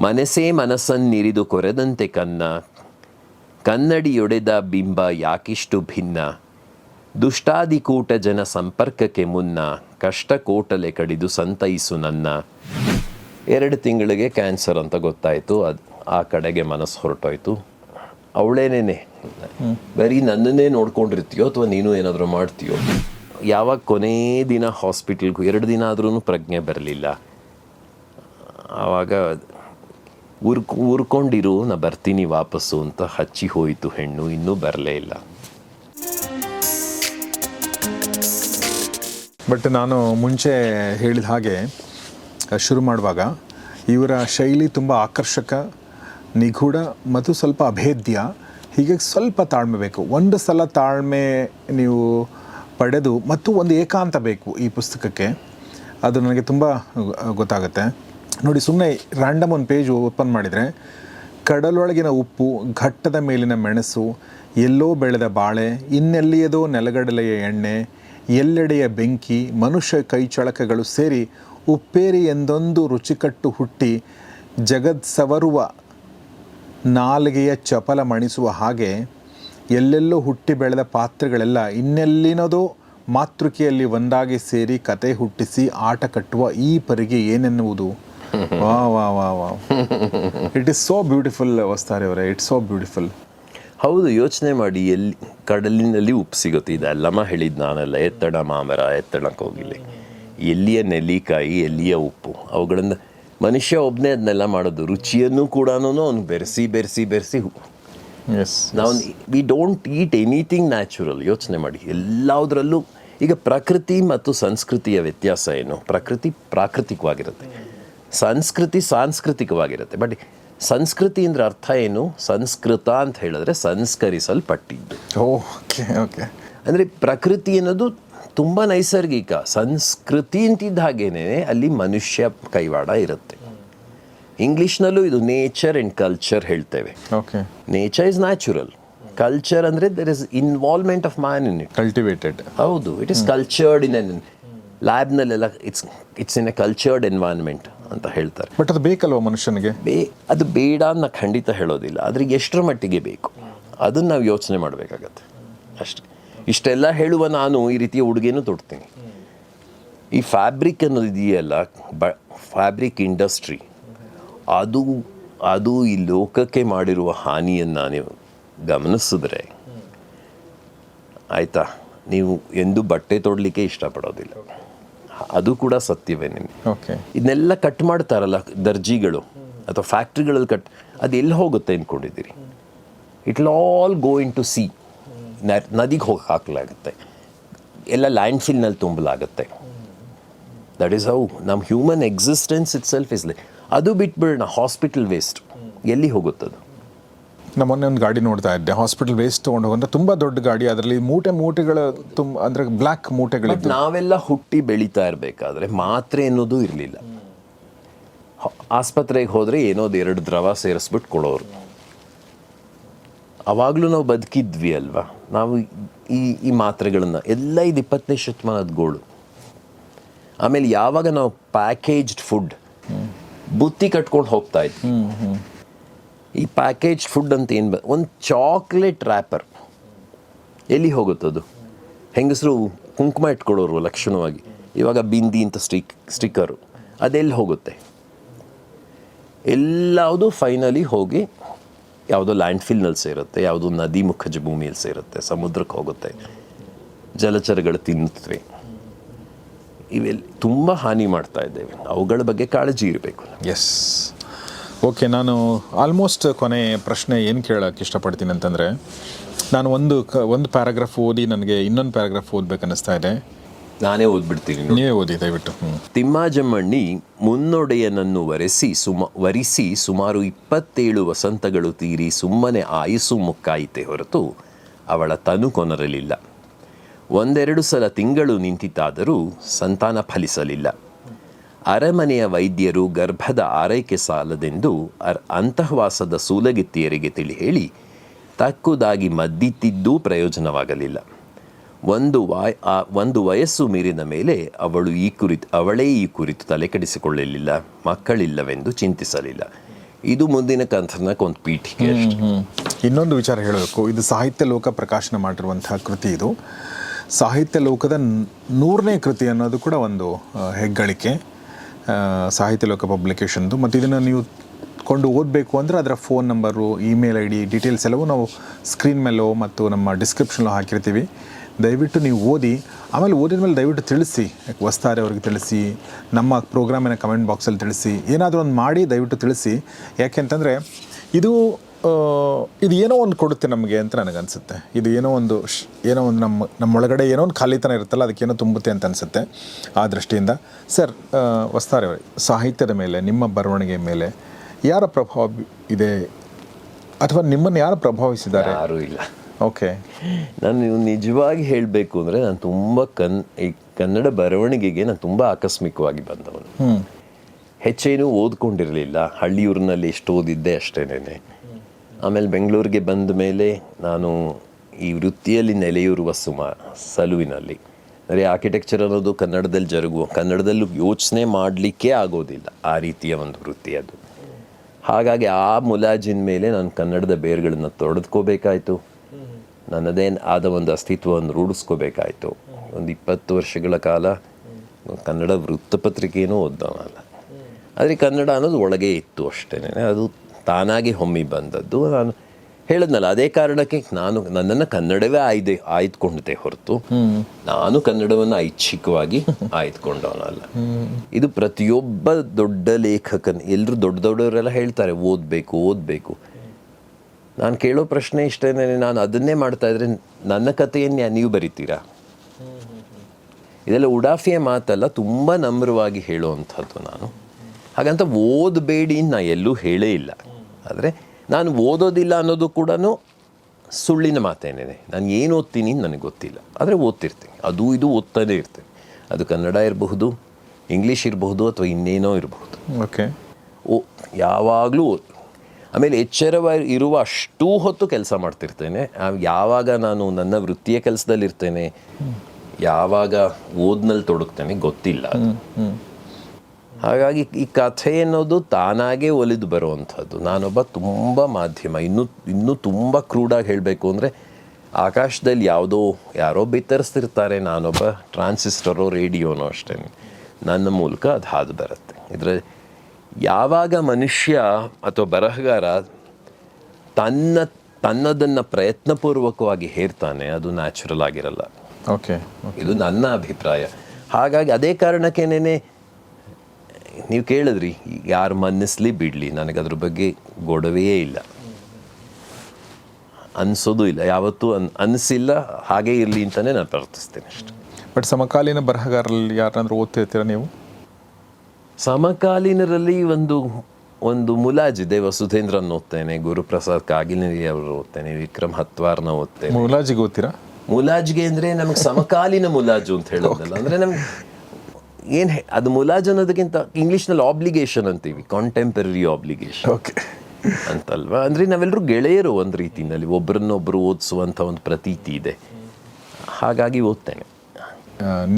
ಮನಸ್ಸೇ ಮನಸ್ಸನ್ನಿರಿದು ಕೊರೆದಂತೆ ಕನ್ನ. ಕನ್ನಡಿಯೊಡೆದ ಬಿಂಬ ಯಾಕಿಷ್ಟು ಭಿನ್ನ. ದುಷ್ಟಾದಿಕೂಟ ಜನ ಸಂಪರ್ಕಕ್ಕೆ ಮುನ್ನ ಕಷ್ಟ ಕೋಟಲೆ ಕಡಿದು ಸಂತೈಸು ನನ್ನ. ಎರಡು ತಿಂಗಳಿಗೆ ಕ್ಯಾನ್ಸರ್ ಅಂತ ಗೊತ್ತಾಯಿತು. ಅದು ಆ ಕಡೆಗೆ ಮನಸ್ಸು ಹೊರಟೋಯ್ತು. ಅವಳೇನೇನೆ? ಬರೀ ನನ್ನನ್ನೇ ನೋಡ್ಕೊಂಡಿರ್ತೀಯೋ ಅಥವಾ ನೀನು ಏನಾದರೂ ಮಾಡ್ತೀಯೋ? ಯಾವಾಗ ಕೊನೇ ದಿನ ಹಾಸ್ಪಿಟಲ್ಗೂ, ಎರಡು ದಿನ ಆದ್ರೂ ಪ್ರಜ್ಞೆ ಬರಲಿಲ್ಲ. ಆವಾಗ ಉರ್ಕ್ ಉರ್ಕೊಂಡಿರು ನಾ ಬರ್ತೀನಿ ವಾಪಸ್ಸು ಅಂತ ಹಚ್ಚಿ ಹೋಯಿತು ಹೆಣ್ಣು, ಇನ್ನೂ ಬರಲೇ ಇಲ್ಲ. ಬಟ್ ನಾನು ಮುಂಚೆ ಹೇಳಿದ ಹಾಗೆ ಶುರು ಮಾಡುವಾಗ, ಇವರ ಶೈಲಿ ತುಂಬ ಆಕರ್ಷಕ, ನಿಗೂಢ ಮತ್ತು ಸ್ವಲ್ಪ ಅಭೇದ್ಯ, ಹೀಗೆ ಸ್ವಲ್ಪ ತಾಳ್ಮೆ ಬೇಕು. ಒಂದು ಸಲ ತಾಳ್ಮೆ ನೀವು ಪಡೆದು ಮತ್ತು ಒಂದು ಏಕಾಂತ ಬೇಕು ಈ ಪುಸ್ತಕಕ್ಕೆ, ಅದು ನನಗೆ ತುಂಬ ಗೊತ್ತಾಗುತ್ತೆ. ನೋಡಿ ಸುಮ್ಮನೆ ರ್ಯಾಂಡಮ್ ಒಂದು ಪೇಜ್ ಓಪನ್ ಮಾಡಿದರೆ, ಕಡಲೊಳಗಿನ ಉಪ್ಪು, ಘಟ್ಟದ ಮೇಲಿನ ಮೆಣಸು, ಎಲ್ಲೋ ಬೆಳೆದ ಬಾಳೆ, ಇನ್ನೆಲ್ಲಿಯದೋ ನೆಲಗಡಲೆಯ ಎಣ್ಣೆ, ಎಲ್ಲೆಡೆಯ ಬೆಂಕಿ, ಮನುಷ್ಯ ಕೈಚಳಕಗಳು ಸೇರಿ ಉಪ್ಪೇರಿ ಎಂದೊಂದು ರುಚಿಕಟ್ಟು ಹುಟ್ಟಿ ಜಗದ್ ಸವರುವ ನಾಲಿಗೆಯ ಚಪಲ ಮಣಿಸುವ ಹಾಗೆ ಎಲ್ಲೆಲ್ಲೋ ಹುಟ್ಟಿ ಬೆಳೆದ ಪಾತ್ರೆಗಳೆಲ್ಲ ಇನ್ನೆಲ್ಲಿನದೋ ಮಾತೃಕೆಯಲ್ಲಿ ಒಂದಾಗಿ ಸೇರಿ ಕತೆ ಹುಟ್ಟಿಸಿ ಆಟ ಕಟ್ಟುವ ಈ ಪರಿಗೆ ಏನೆನ್ನುವುದು? ವಾ ವಾ ವಾ ವಾ ಇಟ್ ಇಸ್ ಸೋ ಬ್ಯೂಟಿಫುಲ್ ವಸ್ತಾರೆ ಅವರೇ. ಇಟ್ಸ್ ಸೋ ಬ್ಯೂಟಿಫುಲ್ ಹೌದು ಯೋಚನೆ ಮಾಡಿ ಎಲ್ಲಿ ಕಡಲಿನಲ್ಲಿ ಉಪ್ಪು ಸಿಗುತ್ತೆ. ಇದೆಲ್ಲಮ್ಮ ಹೇಳಿದ್ದು ನಾನೆಲ್ಲ ಎತ್ತಡ ಮಾಮರ ಎತ್ತಡಕ್ಕೆ ಹೋಗಿಲ್ಲ ಎಲ್ಲಿಯ ನೆಲ್ಲಿಕಾಯಿ ಎಲ್ಲಿಯ ಉಪ್ಪು. ಅವುಗಳಿಂದ ಮನುಷ್ಯ ಒಬ್ಬನೇ ಅದನ್ನೆಲ್ಲ ಮಾಡೋದು ರುಚಿಯನ್ನು ಕೂಡ ಅವನು ಬೆರೆಸಿ ಬೆರೆಸಿ ಬೆರೆಸಿ ಎಸ್ ನಾವು we don't eat anything natural ಯೋಚನೆ ಮಾಡಿ. ಎಲ್ಲದರಲ್ಲೂ ಈಗ ಪ್ರಕೃತಿ ಮತ್ತು ಸಂಸ್ಕೃತಿಯ ವ್ಯತ್ಯಾಸ ಏನು? ಪ್ರಕೃತಿ ಪ್ರಾಕೃತಿಕವಾಗಿರುತ್ತೆ. ಸಂಸ್ಕೃತಿ ಸಾಂಸ್ಕೃತಿಕವಾಗಿರುತ್ತೆ. ಬಟ್ ಸಂಸ್ಕೃತಿ ಅಂದ್ರೆ ಅರ್ಥ ಏನು? ಸಂಸ್ಕೃತ ಅಂತ ಹೇಳಿದ್ರೆ ಸಂಸ್ಕರಿಸಲ್ಪಟ್ಟಿದ್ದು. Okay okay. ಅಂದರೆ ಪ್ರಕೃತಿ ಅನ್ನೋದು ತುಂಬ ನೈಸರ್ಗಿಕ. ಸಂಸ್ಕೃತಿ ಅಂತಿದ್ದ ಹಾಗೇನೆ ಅಲ್ಲಿ ಮನುಷ್ಯ ಕೈವಾಡ ಇರುತ್ತೆ. ಇಂಗ್ಲೀಷ್ನಲ್ಲೂ ಇದು ನೇಚರ್ ಆ್ಯಂಡ್ ಕಲ್ಚರ್ ಹೇಳ್ತೇವೆ. Okay. Nature is natural culture ಅಂದರೆ there is involvement of man in it cultivated ಹೌದು it is cultured in an ಲ್ಯಾಬ್ನಲ್ಲೆಲ್ಲ it's it's in a cultured environment ಅಂತ ಹೇಳ್ತಾರೆ. ಬಟ್ ಅದು ಬೇಕಲ್ವ ಮನುಷ್ಯನಿಗೆ? ಬೇ ಅದು ಬೇಡ ಅನ್ನ ಖಂಡಿತ ಹೇಳೋದಿಲ್ಲ. ಆದರೆ ಎಷ್ಟರ ಮಟ್ಟಿಗೆ ಬೇಕು? ಅದನ್ನು ನಾವು ಯೋಚನೆ ಮಾಡಬೇಕಾಗತ್ತೆ. ಅಷ್ಟೇ. ಇಷ್ಟೆಲ್ಲ ಹೇಳುವ ನಾನು ಈ ರೀತಿಯ ಉಡುಗೆನೂ ತೊಡ್ತೀನಿ. ಈ ಫ್ಯಾಬ್ರಿಕ್ ಅನ್ನೋದು ಇದೆಯಲ್ಲ ಬ ಫ್ಯಾಬ್ರಿಕ್ ಇಂಡಸ್ಟ್ರಿ. ಅದು ಅದು ಈ ಲೋಕಕ್ಕೆ ಮಾಡಿರುವ ಹಾನಿಯನ್ನು ನೀವು ಗಮನಿಸಿದ್ರೆ ಆಯಿತಾ? ನೀವು ಎಂದು ಬಟ್ಟೆ ತೊಡಲಿಕ್ಕೆ ಇಷ್ಟಪಡೋದಿಲ್ಲ. ಅದು ಕೂಡ ಸತ್ಯವೇ ನಿಮಗೆ. ಓಕೆ ಇದನ್ನೆಲ್ಲ ಕಟ್ ಮಾಡ್ತಾರಲ್ಲ ದರ್ಜಿಗಳು ಅಥವಾ ಫ್ಯಾಕ್ಟ್ರಿಗಳಲ್ಲಿ ಕಟ್ ಅದು ಎಲ್ಲಿ ಹೋಗುತ್ತೆ ಅಂದ್ಕೊಂಡಿದ್ದೀರಿ it will all go into sea ನದಿಗೆ ಹೋಗಿ ಹಾಕಲಾಗುತ್ತೆ. ಎಲ್ಲ ಲ್ಯಾಂಡ್ ಫಿಲ್ನಲ್ಲಿ ತುಂಬಲಾಗುತ್ತೆ. ದಟ್ ಈಸ್ ಹೌ ನಮ್ಮ human existence itself is like ಅದು ಬಿಟ್ಬಿಡೋಣ ಹಾಸ್ಪಿಟಲ್ ವೇಸ್ಟ್ ಎಲ್ಲಿ ಹೋಗುತ್ತದು? ನಮ್ಮ ಮೊನ್ನೆ ಒಂದು ಗಾಡಿ ನೋಡ್ತಾ ಇದ್ದೆ. ಹಾಸ್ಪಿಟಲ್ ವೇಸ್ಟ್ ತೊಗೊಂಡು ಹೋಗಂದ್ರೆ ತುಂಬ ದೊಡ್ಡ ಗಾಡಿ. ಅದರಲ್ಲಿ ಮೂಟೆ ಮೂಟೆಗಳ ತುಂಬ ಅಂದರೆ ಬ್ಲ್ಯಾಕ್ ಮೂಟೆಗಳು ನಾವೆಲ್ಲ ಹುಟ್ಟಿ ಬೆಳೀತಾ ಇರಬೇಕಾದ್ರೆ ಮಾತ್ರೆ ಅನ್ನೋದು ಇರಲಿಲ್ಲ. ಆಸ್ಪತ್ರೆಗೆ ಹೋದರೆ ಏನೋದು ಎರಡು ದ್ರವ ಸೇರಿಸ್ಬಿಟ್ಟು ಕೊಡೋರು. ಅವಾಗಲೂ ನಾವು ಬದುಕಿದ್ವಿ ಅಲ್ವಾ? ನಾವು ಈ ಈ ಮಾತ್ರೆಗಳನ್ನು. ಎಲ್ಲ ಇದು ಇಪ್ಪತ್ತನೇ ಶತಮಾನದ ಗೋಳು ಆಮೇಲೆ ಯಾವಾಗ ನಾವು ಪ್ಯಾಕೇಜ್ಡ್ ಫುಡ್ ಬುತ್ತಿ ಕಟ್ಕೊಂಡು ಹೋಗ್ತಾ ಇದ್ವಿ. ಈ ಪ್ಯಾಕೇಜ್ ಫುಡ್ ಅಂತ ಏನು ಒಂದು ಚಾಕ್ಲೇಟ್ ರ್ಯಾಪರ್ ಎಲ್ಲಿ ಹೋಗುತ್ತದು ಹೆಂಗಸರು ಕುಂಕುಮ ಇಟ್ಕೊಳ್ಳೋರು ಲಕ್ಷಣವಾಗಿ. ಇವಾಗ ಬಿಂದಿ ಅಂತ ಸ್ಟಿಕ್ ಸ್ಟಿಕ್ಕರು ಅದೆಲ್ಲಿ ಹೋಗುತ್ತೆ? ಎಲ್ಲವುದು ಫೈನಲಿ ಹೋಗಿ ಯಾವುದೋ ಲ್ಯಾಂಡ್ ಫಿಲ್ನಲ್ಲಿ ಸೇರುತ್ತೆ, ಯಾವುದೋ ನದಿ ಮುಖಜ ಭೂಮಿಯಲ್ಲಿ ಸೇರುತ್ತೆ ಸಮುದ್ರಕ್ಕೆ ಹೋಗುತ್ತೆ. ಜಲಚರಗಳು ತಿನ್ನುತ್ತವೆ ಇವೆಲ್ಲ ತುಂಬ ಹಾನಿ ಮಾಡ್ತಾ ಇದ್ದೇವೆ. ಅವುಗಳ ಬಗ್ಗೆ ಕಾಳಜಿ ಇರಬೇಕು ಎಸ್ ಓಕೆ ನಾನು ಆಲ್ಮೋಸ್ಟ್ ಕೊನೆ ಪ್ರಶ್ನೆ ಏನು ಕೇಳೋಕ್ಕೆ ಇಷ್ಟಪಡ್ತೀನಿ ಅಂತಂದರೆ ನಾನು ಒಂದು ಕ ಒಂದು ಪ್ಯಾರಾಗ್ರಾಫ್ ಓದಿ ನನಗೆ ಇನ್ನೊಂದು ಪ್ಯಾರಾಗ್ರಾಫ್ ಓದ್ಬೇಕು ಅನ್ನಿಸ್ತಾ ಇದೆ. ನಾನೇ ಓದ್ಬಿಡ್ತೀನಿ ನೋಡಿ. ನೀವೇ ಓದಿ ದಯವಿಟ್ಟು. ಹ್ಞೂ ತಿಮ್ಮಾಜಮ್ಮಣ್ಣಿ ಮುನ್ನೊಡೆಯನನ್ನು ವರೆಸಿ ಸುಮ ವರಿಸಿ ಸುಮಾರು ಇಪ್ಪತ್ತೇಳು ವಸಂತಗಳು ತೀರಿ ಸುಮ್ಮನೆ ಆಯುಸ್ಸು ಮುಕ್ಕಾಯಿತೆ ಹೊರತು ಅವಳ ತನು ಕೊನರಲಿಲ್ಲ. ಒಂದೆರಡು ಸಲ ತಿಂಗಳು ನಿಂತಿತಾದರೂ ಸಂತಾನ ಫಲಿಸಲಿಲ್ಲ. ಅರಮನೆಯ ವೈದ್ಯರು ಗರ್ಭದ ಆರೈಕೆ ಸಾಲದೆಂದು ಅರ್ ಅಂತಃವಾಸದ ಸೂಲಗಿತ್ತಿಯರಿಗೆ ತಿಳಿ ಹೇಳಿ ತಕ್ಕುದಾಗಿ ಮದ್ದಿತ್ತಿದ್ದೂ ಪ್ರಯೋಜನವಾಗಲಿಲ್ಲ. ಒಂದು ವಾಯ್ ಆ ಒಂದು ವಯಸ್ಸು ಮೀರಿದ ಮೇಲೆ ಅವಳು ಈ ಕುರಿತು ಅವಳೇ ಈ ಕುರಿತು ತಲೆಕೆಡಿಸಿಕೊಳ್ಳಲಿಲ್ಲ ಮಕ್ಕಳಿಲ್ಲವೆಂದು ಚಿಂತಿಸಲಿಲ್ಲ. ಇದು ಮುಂದಿನ ಕಂಥನಕ್ಕೆ ಒಂದು ಪೀಠಿಕೆ ಅಷ್ಟೇ. ಇನ್ನೊಂದು ವಿಚಾರ ಹೇಳಬೇಕು. ಇದು ಸಾಹಿತ್ಯ ಲೋಕ ಪ್ರಕಾಶನ ಮಾಡಿರುವಂತಹ ಕೃತಿ ಇದು. ಸಾಹಿತ್ಯ ಲೋಕದ ನೂರನೇ ಕೃತಿ ಅನ್ನೋದು ಕೂಡ ಒಂದು ಹೆಗ್ಗಳಿಕೆ. ಸಾಹಿತ್ಯ ಲೋಕ ಪಬ್ಲಿಕೇಶನ್ದು ಮತ್ತು ಇದನ್ನು ನೀವು ಕೊಂಡು ಓದಬೇಕು ಅಂದರೆ ಅದರ phone number, email I D details ಎಲ್ಲವೂ ನಾವು ಸ್ಕ್ರೀನ್ ಮೇಲೋ ಮತ್ತು ನಮ್ಮ ಡಿಸ್ಕ್ರಿಪ್ಷನ್ಲೋ ಹಾಕಿರ್ತೀವಿ. ದಯವಿಟ್ಟು ನೀವು ಓದಿ, ಆಮೇಲೆ ಓದಿದ ಮೇಲೆ ದಯವಿಟ್ಟು ತಿಳಿಸಿ, ವಸ್ತಾರೆ ಅವ್ರಿಗೆ ತಿಳಿಸಿ, ನಮ್ಮ ಪ್ರೋಗ್ರಾಮಿನ ಕಮೆಂಟ್ ಬಾಕ್ಸಲ್ಲಿ ತಿಳಿಸಿ, ಏನಾದರೂ ಒಂದು ಮಾಡಿ ದಯವಿಟ್ಟು ತಿಳಿಸಿ. ಯಾಕೆಂತಂದರೆ ಇದು ಇದು ಏನೋ ಒಂದು ಕೊಡುತ್ತೆ ನಮಗೆ ಅಂತ ನನಗನ್ಸುತ್ತೆ. ಇದು ಏನೋ ಒಂದು ಶ್- ಏನೋ ಒಂದು ನಮ್ಮ ನಮ್ಮೊಳಗಡೆ ಏನೋ ಒಂದು ಖಾಲಿತನ ಇರುತ್ತಲ್ಲ ಅದಕ್ಕೇನೋ ತುಂಬುತ್ತೆ ಅಂತ ಅನಿಸುತ್ತೆ ಆ ದೃಷ್ಟಿಯಿಂದ. ಸರ್ ವಸ್ತಾರೆ ಸಾಹಿತ್ಯದ ಮೇಲೆ ನಿಮ್ಮ ಬರವಣಿಗೆ ಮೇಲೆ ಯಾರ ಪ್ರಭಾವ ಇದೆ? ಅಥವಾ ನಿಮ್ಮನ್ನು ಯಾರು ಪ್ರಭಾವಿಸಿದ್ದಾರೆ? ಯಾರೂ ಇಲ್ಲ. ಓಕೆ. ನಾನು ನಿಜವಾಗಿ ಹೇಳಬೇಕು ಅಂದರೆ ನಾನು ತುಂಬ ಕನ್ ಈ ಕನ್ನಡ ಬರವಣಿಗೆಗೆ ನಾನು ತುಂಬ ಆಕಸ್ಮಿಕವಾಗಿ ಬಂದವನು. ಹ್ಞೂ ಹೆಚ್ಚೇನು ಓದ್ಕೊಂಡಿರಲಿಲ್ಲ. ಹಳ್ಳಿಯೂರಿನಲ್ಲಿ ಎಷ್ಟು ಓದಿದ್ದೆ ಅಷ್ಟೇನೆ ಆಮೇಲೆ ಬೆಂಗಳೂರಿಗೆ ಬಂದ ಮೇಲೆ ನಾನು ಈ ವೃತ್ತಿಯಲ್ಲಿ ನೆಲೆಯೂರುವ ಸುಮ, ಸಲುವಿನಲ್ಲಿ. ಅಂದರೆ ಆರ್ಕಿಟೆಕ್ಚರ್ ಅನ್ನೋದು ಕನ್ನಡದಲ್ಲಿ ಜರುಗುವ, ಕನ್ನಡದಲ್ಲೂ ಯೋಚನೆ ಮಾಡಲಿಕ್ಕೆ ಆಗೋದಿಲ್ಲ ಆ ರೀತಿಯ ಒಂದು ವೃತ್ತಿ ಅದು. ಹಾಗಾಗಿ ಆ ಮುಲಾಜಿನ ಮೇಲೆ ನಾನು ಕನ್ನಡದ ಬೇರುಗಳನ್ನು ತೊಡೆದ್ಕೋಬೇಕಾಯಿತು. ನನ್ನದೇ ಆದ ಒಂದು ಅಸ್ತಿತ್ವವನ್ನು ರೂಢಿಸ್ಕೋಬೇಕಾಯಿತು. ಒಂದು ಇಪ್ಪತ್ತು ವರ್ಷಗಳ ಕಾಲ ಕನ್ನಡ ವೃತ್ತಪತ್ರಿಕೆಯೂ ಓದ್ದವಲ್ಲ ಆದರೆ ಕನ್ನಡ ಅನ್ನೋದು ಒಳಗೆ ಇತ್ತು ಅಷ್ಟೇ ಅದು ತಾನಾಗಿ ಹೊಮ್ಮಿ ಬಂದದ್ದು. ನಾನು ಹೇಳಿದ್ನಲ್ಲ ಅದೇ ಕಾರಣಕ್ಕೆ ನಾನು ನನ್ನನ್ನು ಕನ್ನಡವೇ ಆಯ್ದೆ ಆಯ್ದುಕೊಂಡಿದ್ದೆ ಹೊರತು ನಾನು ಕನ್ನಡವನ್ನು ಐಚ್ಛಿಕವಾಗಿ ಆಯ್ದುಕೊಂಡವನಲ್ಲ. ಇದು ಪ್ರತಿಯೊಬ್ಬ ದೊಡ್ಡ ಲೇಖಕನ ಎಲ್ಲರೂ ದೊಡ್ಡ ದೊಡ್ಡವರೆಲ್ಲ ಹೇಳ್ತಾರೆ ಓದಬೇಕು ಓದಬೇಕು. ನಾನು ಕೇಳೋ ಪ್ರಶ್ನೆ ಇಷ್ಟೇನೆ ನಾನು ಅದನ್ನೇ ಮಾಡ್ತಾ ಇದ್ರೆ ನನ್ನ ಕಥೆಯನ್ನು ನೀವು ಬರಿತೀರಾ? ಇದೆಲ್ಲ ಉಡಾಫಿಯ ಮಾತಲ್ಲ ತುಂಬ ನಮ್ರವಾಗಿ ಹೇಳುವಂಥದ್ದು ನಾನು. ಹಾಗಂತ ಓದಬೇಡಿ ನಾ ಎಲ್ಲೂ ಹೇಳೇ ಇಲ್ಲ. ಆದರೆ ನಾನು ಓದೋದಿಲ್ಲ ಅನ್ನೋದು ಕೂಡ ಸುಳ್ಳಿನ ಮಾತೇನೇ ನಾನು ಏನು ಓದ್ತೀನಿ ನನಗೆ ಗೊತ್ತಿಲ್ಲ. ಆದರೆ ಓದ್ತಿರ್ತೀನಿ. ಅದು ಇದು ಓದ್ತಾನೆ ಇರ್ತೀನಿ. ಅದು ಕನ್ನಡ ಇರಬಹುದು ಇಂಗ್ಲೀಷ್ ಇರಬಹುದು ಅಥವಾ ಇನ್ನೇನೋ ಇರಬಹುದು. ಓಕೆ ಓ ಯಾವಾಗಲೂ ಆಮೇಲೆ ಎಚ್ಚರವ ಇರುವ ಅಷ್ಟೂ ಹೊತ್ತು ಕೆಲಸ ಮಾಡ್ತಿರ್ತೇನೆ. ಯಾವಾಗ ನಾನು ನನ್ನ ವೃತ್ತಿಯ ಕೆಲಸದಲ್ಲಿರ್ತೇನೆ ಯಾವಾಗ ಓದ್ನಲ್ಲಿ ತೊಡಗ್ತೇನೆ ಗೊತ್ತಿಲ್ಲ. ಹಾಗಾಗಿ ಈ ಕಥೆ ಅನ್ನೋದು ತಾನಾಗೇ ಒಲಿದು ಬರುವಂಥದ್ದು. ನಾನೊಬ್ಬ ತುಂಬ ಮಾಧ್ಯಮ ಇನ್ನೂ ಇನ್ನೂ ತುಂಬ ಕ್ರೂಡಾಗಿ ಹೇಳಬೇಕು ಅಂದರೆ ಆಕಾಶದಲ್ಲಿ ಯಾವುದೋ ಯಾರೋ ಬಿತ್ತರಿಸ್ತಿರ್ತಾರೆ ನಾನೊಬ್ಬ ಟ್ರಾನ್ಸಿಸ್ಟರೋ ರೇಡಿಯೋನೋ ಅಷ್ಟೇ. ನನ್ನ ಮೂಲಕ ಅದು ಹಾದು ಬರುತ್ತೆ. ಇದರ ಯಾವಾಗ ಮನುಷ್ಯ ಅಥವಾ ಬರಹಗಾರ ತನ್ನ ತನ್ನದನ್ನು ಪ್ರಯತ್ನಪೂರ್ವಕವಾಗಿ ಹೇರ್ತಾನೆ ಅದು ನ್ಯಾಚುರಲ್ ಆಗಿರಲ್ಲ. ಓಕೆ ಇದು ನನ್ನ ಅಭಿಪ್ರಾಯ. ಹಾಗಾಗಿ ಅದೇ ಕಾರಣಕ್ಕೇನೆ ನೀವು ಕೇಳಿದ್ರಿ ಯಾರು ಮನ್ನಿಸ್ಲಿ ಬಿಡಲಿ ನನಗೆ ಅದ್ರ ಬಗ್ಗೆ ಗೊಡವೆಯೇ ಇಲ್ಲ. ಅನ್ಸೋದು ಇಲ್ಲ ಯಾವತ್ತೂ ಅನ್ ಅನಿಸಿಲ್ಲ ಹಾಗೆ ಇರಲಿ ಅಂತಲೇ ನಾನು ಪ್ರಾರ್ಥಿಸ್ತೇನೆ ಅಷ್ಟೆ. ಬಟ್ ಸಮಕಾಲೀನ ಬರಹಗಾರರಲ್ಲಿ ಯಾರನ್ನಾದ್ರೂ ಓದ್ತಿರ್ತೀರಾ ನೀವು? ಸಮಕಾಲೀನರಲ್ಲಿ ಒಂದು ಒಂದು ಮುಲಾಜಿದೆ ವಸುಧೇಂದ್ರನ್ ಓದ್ತೇನೆ ಗುರುಪ್ರಸಾದ್ ಕಾಗಿಲಿನಿ ಅವರು ಓದ್ತೇನೆ ವಿಕ್ರಮ್ ಹತ್ವಾರ್ನ ಓದ್ತೇನೆ. ಮುಲಾಜಿಗೆ ಓದ್ತೀರಾ? ಮುಲಾಜ್ಗೆ ಅಂದ್ರೆ ನಮಗೆ ಸಮಕಾಲೀನ ಮುಲಾಜು ಅಂತ ಹೇಳೋದಲ್ಲ ಅಂದ್ರೆ ನಮ್ಗೆ ಏನು ಅದು ಮುಲಾಜ್ ಅನ್ನೋದಕ್ಕಿಂತ ಇಂಗ್ಲೀಷ್ನಲ್ಲಿ ಆಬ್ಲಿಗೇಷನ್ ಅಂತೀವಿ ಕಾಂಟೆಂಪರರಿ ಆಬ್ಲಿಗೇಷನ್ ಓಕೆ ಅಂತಲ್ವಾ? ಅಂದರೆ ನಾವೆಲ್ಲರೂ ಗೆಳೆಯರು ಒಂದು ರೀತಿಯಲ್ಲಿ ಒಬ್ಬರನ್ನೊಬ್ಬರು ಓದಿಸುವಂಥ ಒಂದು ಪ್ರತೀತಿ ಇದೆ. ಹಾಗಾಗಿ ಓದ್ತೇನೆ.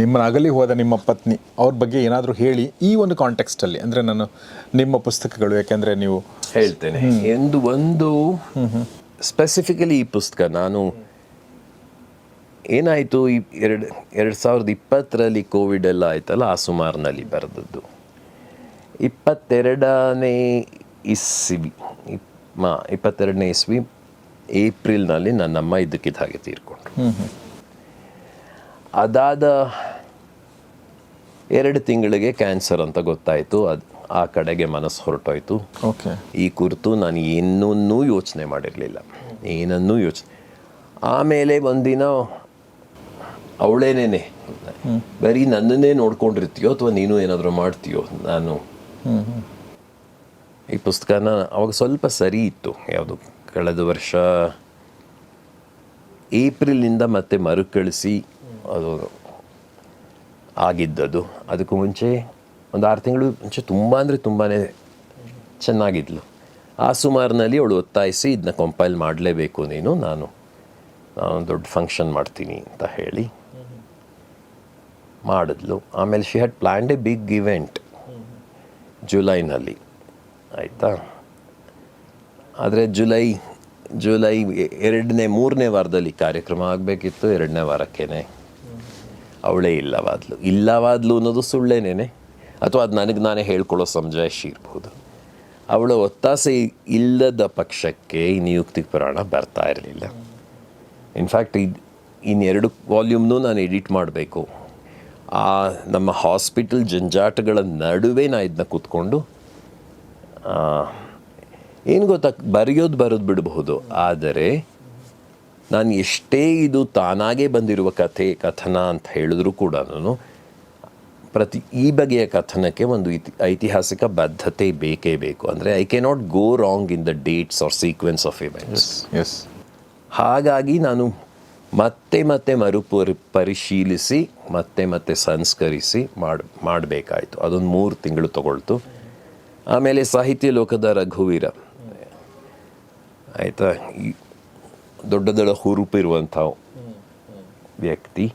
ನಿಮ್ಮ ಅಗಲಿ ಹೋದ ನಿಮ್ಮ ಪತ್ನಿ ಅವ್ರ ಬಗ್ಗೆ ಏನಾದರೂ ಹೇಳಿ ಈ ಒಂದು ಕಾಂಟೆಕ್ಸ್ಟಲ್ಲಿ ಅಂದರೆ ನಾನು ನಿಮ್ಮ ಪುಸ್ತಕಗಳು ಯಾಕೆಂದರೆ ನೀವು ಹೇಳ್ತೇನೆ. ಎಂದು ಒಂದು ಸ್ಪೆಸಿಫಿಕಲಿ ಈ ಪುಸ್ತಕ ನಾನು ಏನಾಯಿತು? ಈ ಎರಡು ಎರಡು ಸಾವಿರದ ಇಪ್ಪತ್ತರಲ್ಲಿ ಕೋವಿಡ್ ಎಲ್ಲ ಆಯ್ತಲ್ಲ ಆ ಸುಮಾರಿನಲ್ಲಿ ಬರೆದದ್ದು. ಇಪ್ಪತ್ತೆರಡನೇ ಇಸ್ವಿ ಮಾ ಇಪ್ಪತ್ತೆರಡನೇ ಇಸ್ವಿ ಏಪ್ರಿಲ್ನಲ್ಲಿ ನನ್ನಮ್ಮ ಇದ್ದಕ್ಕಿದ್ದ ಹಾಗೆ ತೀರ್ಕೊಂಡ್ರು. ಅದಾದ ಎರಡು ತಿಂಗಳಿಗೆ ಕ್ಯಾನ್ಸರ್ ಅಂತ ಗೊತ್ತಾಯಿತು. ಅದು ಆ ಕಡೆಗೆ ಮನಸ್ಸು ಹೊರಟೋಯ್ತು. ಓಕೆ. ಈ ಕುರಿತು ನಾನು ಏನನ್ನೂ ಯೋಚನೆ ಮಾಡಿರಲಿಲ್ಲ. ಏನನ್ನೂ ಯೋಚನೆ ಆಮೇಲೆ ಒಂದಿನ ಅವಳೇನೇನೆ? ಬರೀ ನನ್ನನ್ನೇ ನೋಡ್ಕೊಂಡಿರ್ತೀಯೋ ಅಥವಾ ನೀನು ಏನಾದರೂ ಮಾಡ್ತೀಯೋ? ನಾನು ಈ ಪುಸ್ತಕನ ಅವಾಗ ಸ್ವಲ್ಪ ಸರಿ ಇತ್ತು. ಯಾವುದು ಕಳೆದ ವರ್ಷ ಏಪ್ರಿಲಿಂದ ಮತ್ತೆ ಮರುಕಳಿಸಿ ಅದು ಆಗಿದ್ದದು. ಅದಕ್ಕೂ ಮುಂಚೆ ಒಂದು ಆರು ತಿಂಗಳು ಮುಂಚೆ ತುಂಬ ಅಂದರೆ ತುಂಬಾ ಚೆನ್ನಾಗಿದ್ಲು. ಆ ಸುಮಾರಿನಲ್ಲಿ ಅವಳು ಒತ್ತಾಯಿಸಿ ಇದನ್ನ ಕಂಪೈಲ್ ಮಾಡಲೇಬೇಕು ನೀನು, ನಾನು ನಾನು ದೊಡ್ಡ ಫಂಕ್ಷನ್ ಮಾಡ್ತೀನಿ ಅಂತ ಹೇಳಿ ಮಾಡಿದ್ಲು. ಆಮೇಲೆ she had planned a big event ಜುಲೈನಲ್ಲಿ. ಆಯಿತಾ? ಆದರೆ ಜುಲೈ ಜುಲೈ ಎರಡನೇ, ಮೂರನೇ ವಾರದಲ್ಲಿ ಕಾರ್ಯಕ್ರಮ ಆಗಬೇಕಿತ್ತು, ಎರಡನೇ ವಾರಕ್ಕೇನೆ ಅವಳೇ ಇಲ್ಲವಾದ್ಲು. ಇಲ್ಲವಾದ್ಲು ಅನ್ನೋದು ಸುಳ್ಳೇನೇನೆ? ಅಥವಾ ಅದು ನನಗೆ ನಾನೇ ಹೇಳ್ಕೊಳ್ಳೋ ಸಮಜಾಯಿಷಿ ಇರ್ಬೋದು. ಅವಳ ಒತ್ತಾಸೆ ಇಲ್ಲದ ಪಕ್ಷಕ್ಕೆ ಈ ನಿಯುಕ್ತಿ ಪುರಾಣ ಬರ್ತಾ ಇರಲಿಲ್ಲ. ಇನ್ಫ್ಯಾಕ್ಟ್ ಇದು ಇನ್ನೆರಡು ವಾಲ್ಯೂಮ್ನೂ ನಾನು ಎಡಿಟ್ ಮಾಡಬೇಕು. ಆ ನಮ್ಮ ಹಾಸ್ಪಿಟಲ್ ಜಂಜಾಟಗಳ ನಡುವೆ ನಾ ಇದನ್ನ ಕೂತ್ಕೊಂಡು ಏನು ಗೊತ್ತಾ ಬರೆಯೋದು ಬರೋದು ಬಿಡಬಹುದು. ಆದರೆ ನಾನು ಎಷ್ಟೇ ಇದು ತಾನಾಗೇ ಬಂದಿರುವ ಕಥೆ ಕಥನ ಅಂತ ಹೇಳಿದ್ರೂ ಕೂಡ ಪ್ರತಿ ಈ ಬಗೆಯ ಕಥನಕ್ಕೆ ಒಂದು ಇತಿ ಐತಿಹಾಸಿಕ ಬದ್ಧತೆ ಬೇಕೇ ಬೇಕು. ಅಂದರೆ I can not go wrong in the dates or sequence of events S ಹಾಗಾಗಿ ನಾನು ಮತ್ತೆ ಮತ್ತೆ ಮರುಪರಿ ಪರಿಶೀಲಿಸಿ, ಮತ್ತೆ ಮತ್ತೆ ಸಂಸ್ಕರಿಸಿ ಮಾಡಿ ಮಾಡಬೇಕಾಯಿತು. ಅದೊಂದು ಮೂರು ತಿಂಗಳು ತಗೊಳ್ತು. ಆಮೇಲೆ ಸಾಹಿತ್ಯ ಲೋಕದ ರಘುವೀರ. ಆಯಿತಾ? ಈ ದೊಡ್ಡ ಹುರುಪಿರುವಂಥ ವ್ಯಕ್ತಿ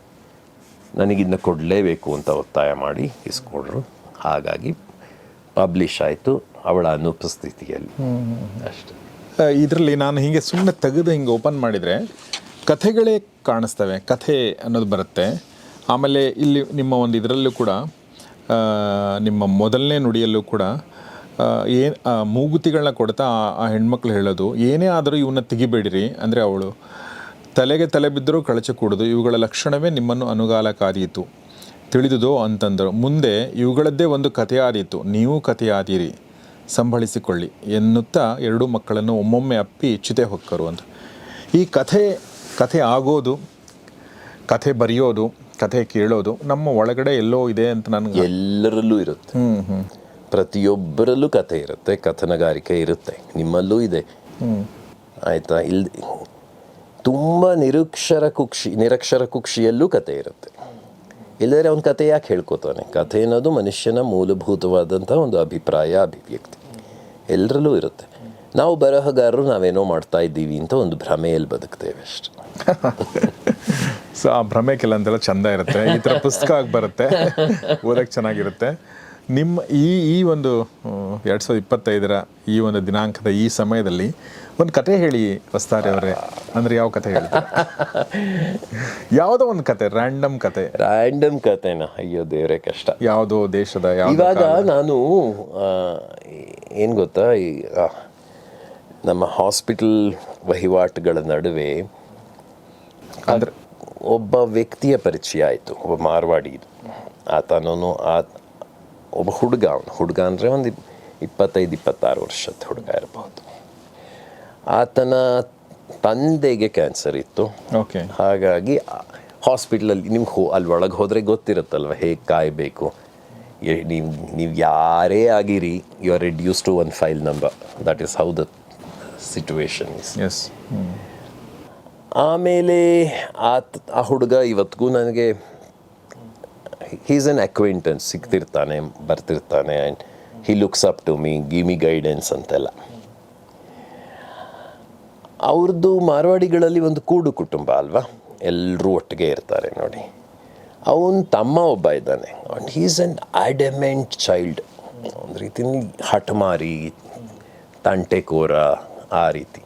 ನನಗಿನ್ನ ಕೊಡಲೇಬೇಕು ಅಂತ ಒತ್ತಾಯ ಮಾಡಿ ಇಸ್ಕೊಂಡ್ರು. ಹಾಗಾಗಿ ಪಬ್ಲಿಷ್ ಆಯಿತು ಅವಳ ಅನುಪಸ್ಥಿತಿಯಲ್ಲಿ. ಅಷ್ಟೆ. ಇದರಲ್ಲಿ ನಾನು ಹೀಗೆ ಸುಮ್ಮನೆ ತೆಗೆದು ಹಿಂಗೆ ಓಪನ್ ಮಾಡಿದರೆ ಕಥೆಗಳೇ ಕಾಣಿಸ್ತವೆ. ಕಥೆ ಅನ್ನೋದು ಬರುತ್ತೆ. ಆಮೇಲೆ ಇಲ್ಲಿ ನಿಮ್ಮ ಒಂದು ಇದರಲ್ಲೂ ಕೂಡ ನಿಮ್ಮ ಮೊದಲನೇ ನುಡಿಯಲ್ಲೂ ಕೂಡ ಏನು ಮೂಗುತಿಗಳನ್ನ ಕೊಡ್ತಾ ಆ- ಹೆಣ್ಮಕ್ಳು ಹೇಳೋದು, ಏನೇ ಆದರೂ ಇವನ್ನ ತೆಗಿಬೇಡಿರಿ. ಅಂದರೆ ಅವಳು ತಲೆಗೆ ತಲೆ ಬಿದ್ದರೂ ಕಳಚ ಕೂಡದು, ಇವುಗಳ ಲಕ್ಷಣವೇ ನಿಮ್ಮನ್ನು ಅನುಗಾಲ ಕಾದೀತು ತಿಳಿದುದೋ ಅಂತಂದರು. ಮುಂದೆ ಇವುಗಳದ್ದೇ ಒಂದು ಕಥೆಯಾದೀತು. ನೀವು ಕಥೆಯಾದಿರಿ. ಸಂಭಳಿಸಿಕೊಳ್ಳಿ ಎನ್ನುತ್ತಾ ಎರಡೂ ಮಕ್ಕಳನ್ನು ಒಮ್ಮೊಮ್ಮೆ ಅಪ್ಪಿ ಚಿತೆ ಹೊಕ್ಕರು ಅಂತ. ಈ ಕಥೆ ಕಥೆ ಆಗೋದು ಕಥೆ ಬರೆಯೋದು ಕಥೆ ಕೇಳೋದು ನಮ್ಮ ಒಳಗಡೆ ಎಲ್ಲೋ ಇದೆ ಅಂತ ನನಗೆ ಎಲ್ಲರಲ್ಲೂ ಇರುತ್ತೆ. ಹ್ಞೂ ಹ್ಞೂ ಪ್ರತಿಯೊಬ್ಬರಲ್ಲೂ ಕಥೆ ಇರುತ್ತೆ ಕಥನಗಾರಿಕೆ ಇರುತ್ತೆ ನಿಮ್ಮಲ್ಲೂ ಇದೆ. ಆಯಿತಾ? ಇಲ್ ತುಂಬ ನಿರಕ್ಷರ ಕುಕ್ಷಿ ನಿರಕ್ಷರ ಕುಕ್ಷಿಯಲ್ಲೂ ಕತೆ ಇರುತ್ತೆ. ಇಲ್ಲದ್ರೆ ಅವನ ಕತೆ ಯಾಕೆ ಹೇಳ್ಕೊತಾನೆ? ಕಥೆ ಅನ್ನೋದು ಮನುಷ್ಯನ ಮೂಲಭೂತವಾದಂಥ ಒಂದು ಅಭಿಪ್ರಾಯ ಅಭಿವ್ಯಕ್ತಿ. ಎಲ್ಲರಲ್ಲೂ ಇರುತ್ತೆ. ನಾವು ಬರಹಗಾರರು ನಾವೇನೋ ಮಾಡ್ತಾ ಇದ್ದೀವಿ ಅಂತ ಒಂದು ಭ್ರಮೆಯಲ್ಲಿ ಬದುಕ್ತೇವೆ ಅಷ್ಟೆ. ಸೊ ಆ ಭ್ರಮೆ ಕೆಲಂತೆಲ್ಲ ಚಂದ ಇರುತ್ತೆ. ಈ ಥರ ಪುಸ್ತಕ ಆಗಿ ಬರುತ್ತೆ. ಓದಕ್ಕೆ ಚೆನ್ನಾಗಿರುತ್ತೆ. ನಿಮ್ಮ ಈ ಈ ಒಂದು ಎರಡು ಸಾವಿರದ ಇಪ್ಪತ್ತೈದರ ಈ ಒಂದು ದಿನಾಂಕದ ಈ ಸಮಯದಲ್ಲಿ ಒಂದು ಕತೆ ಹೇಳಿ ವಸ್ತಾರೆ ಅವರೇ. ಅಂದರೆ ಯಾವ ಕತೆ ಹೇಳಿ ಯಾವುದೋ ಒಂದು ಕತೆ ರ್ಯಾಂಡಮ್ ಕತೆ. ರ್ಯಾಂಡಮ್ ಕತೆನ? ಅಯ್ಯೋ ದೇವರೇ ಕಷ್ಟ. ಯಾವುದೋ ದೇಶದ ಇವಾಗ ನಾನು ಏನು ಗೊತ್ತಾ? ಈ ನಮ್ಮ ಹಾಸ್ಪಿಟಲ್ ವಹಿವಾಟುಗಳ ನಡುವೆ ಅಂದ್ರೆ ಒಬ್ಬ ವ್ಯಕ್ತಿಯ ಪರಿಚಯ ಆಯಿತು ಒಬ್ಬ ಮಾರ್ವಾಡಿ ಆತನೂ ಆ ಒಬ್ಬ ಹುಡುಗ ಅವನು. ಹುಡುಗ ಅಂದರೆ ಒಂದು ಇಪ್- ಇಪ್ಪತ್ತೈದು ಇಪ್ಪತ್ತಾರು ವರ್ಷದ ಹುಡುಗ ಇರಬಹುದು ಆತನ ತಂದೆಗೆ ಕ್ಯಾನ್ಸರ್ ಇತ್ತು. ಓಕೆ ಹಾಗಾಗಿ ಹಾಸ್ಪಿಟ್ಲಲ್ಲಿ ನಿಮ್ಗೆ ಹೋ ಅಲ್ಲಿ ಒಳಗೆ ಹೋದರೆ ಗೊತ್ತಿರುತ್ತಲ್ವ ಹೇಗೆ ಕಾಯಬೇಕು? ನೀವು ನೀವು ಯಾರೇ ಆಗಿರಿ you are reduce to one file number that is how the situation is as ಆಮೇಲೆ ಆತ್, ಆ ಹುಡುಗ ಇವತ್ತಿಗೂ ನನಗೆ ಹೀಸ್ ಎನ್ ಅಕ್ವೆಂಟೆನ್ಸ್ ಸಿಗ್ತಿರ್ತಾನೆ, ಬರ್ತಿರ್ತಾನೆ and he looks up to me give me guidance ಅಂತೆಲ್ಲ. ಅವ್ರದ್ದು ಮಾರ್ವಾಡಿಗಳಲ್ಲಿ ಒಂದು ಕೂಡು ಕುಟುಂಬ ಅಲ್ವಾ? ಎಲ್ಲರೂ ಒಟ್ಟಿಗೆ ಇರ್ತಾರೆ ನೋಡಿ. ಅವನ ತಮ್ಮ ಒಬ್ಬ ಇದ್ದಾನೆ. And he's an adamant child ಒಂದು ರೀತಿ ಹಠಮಾರಿ, ತಂಟೆಕೋರ, ಆ ರೀತಿ.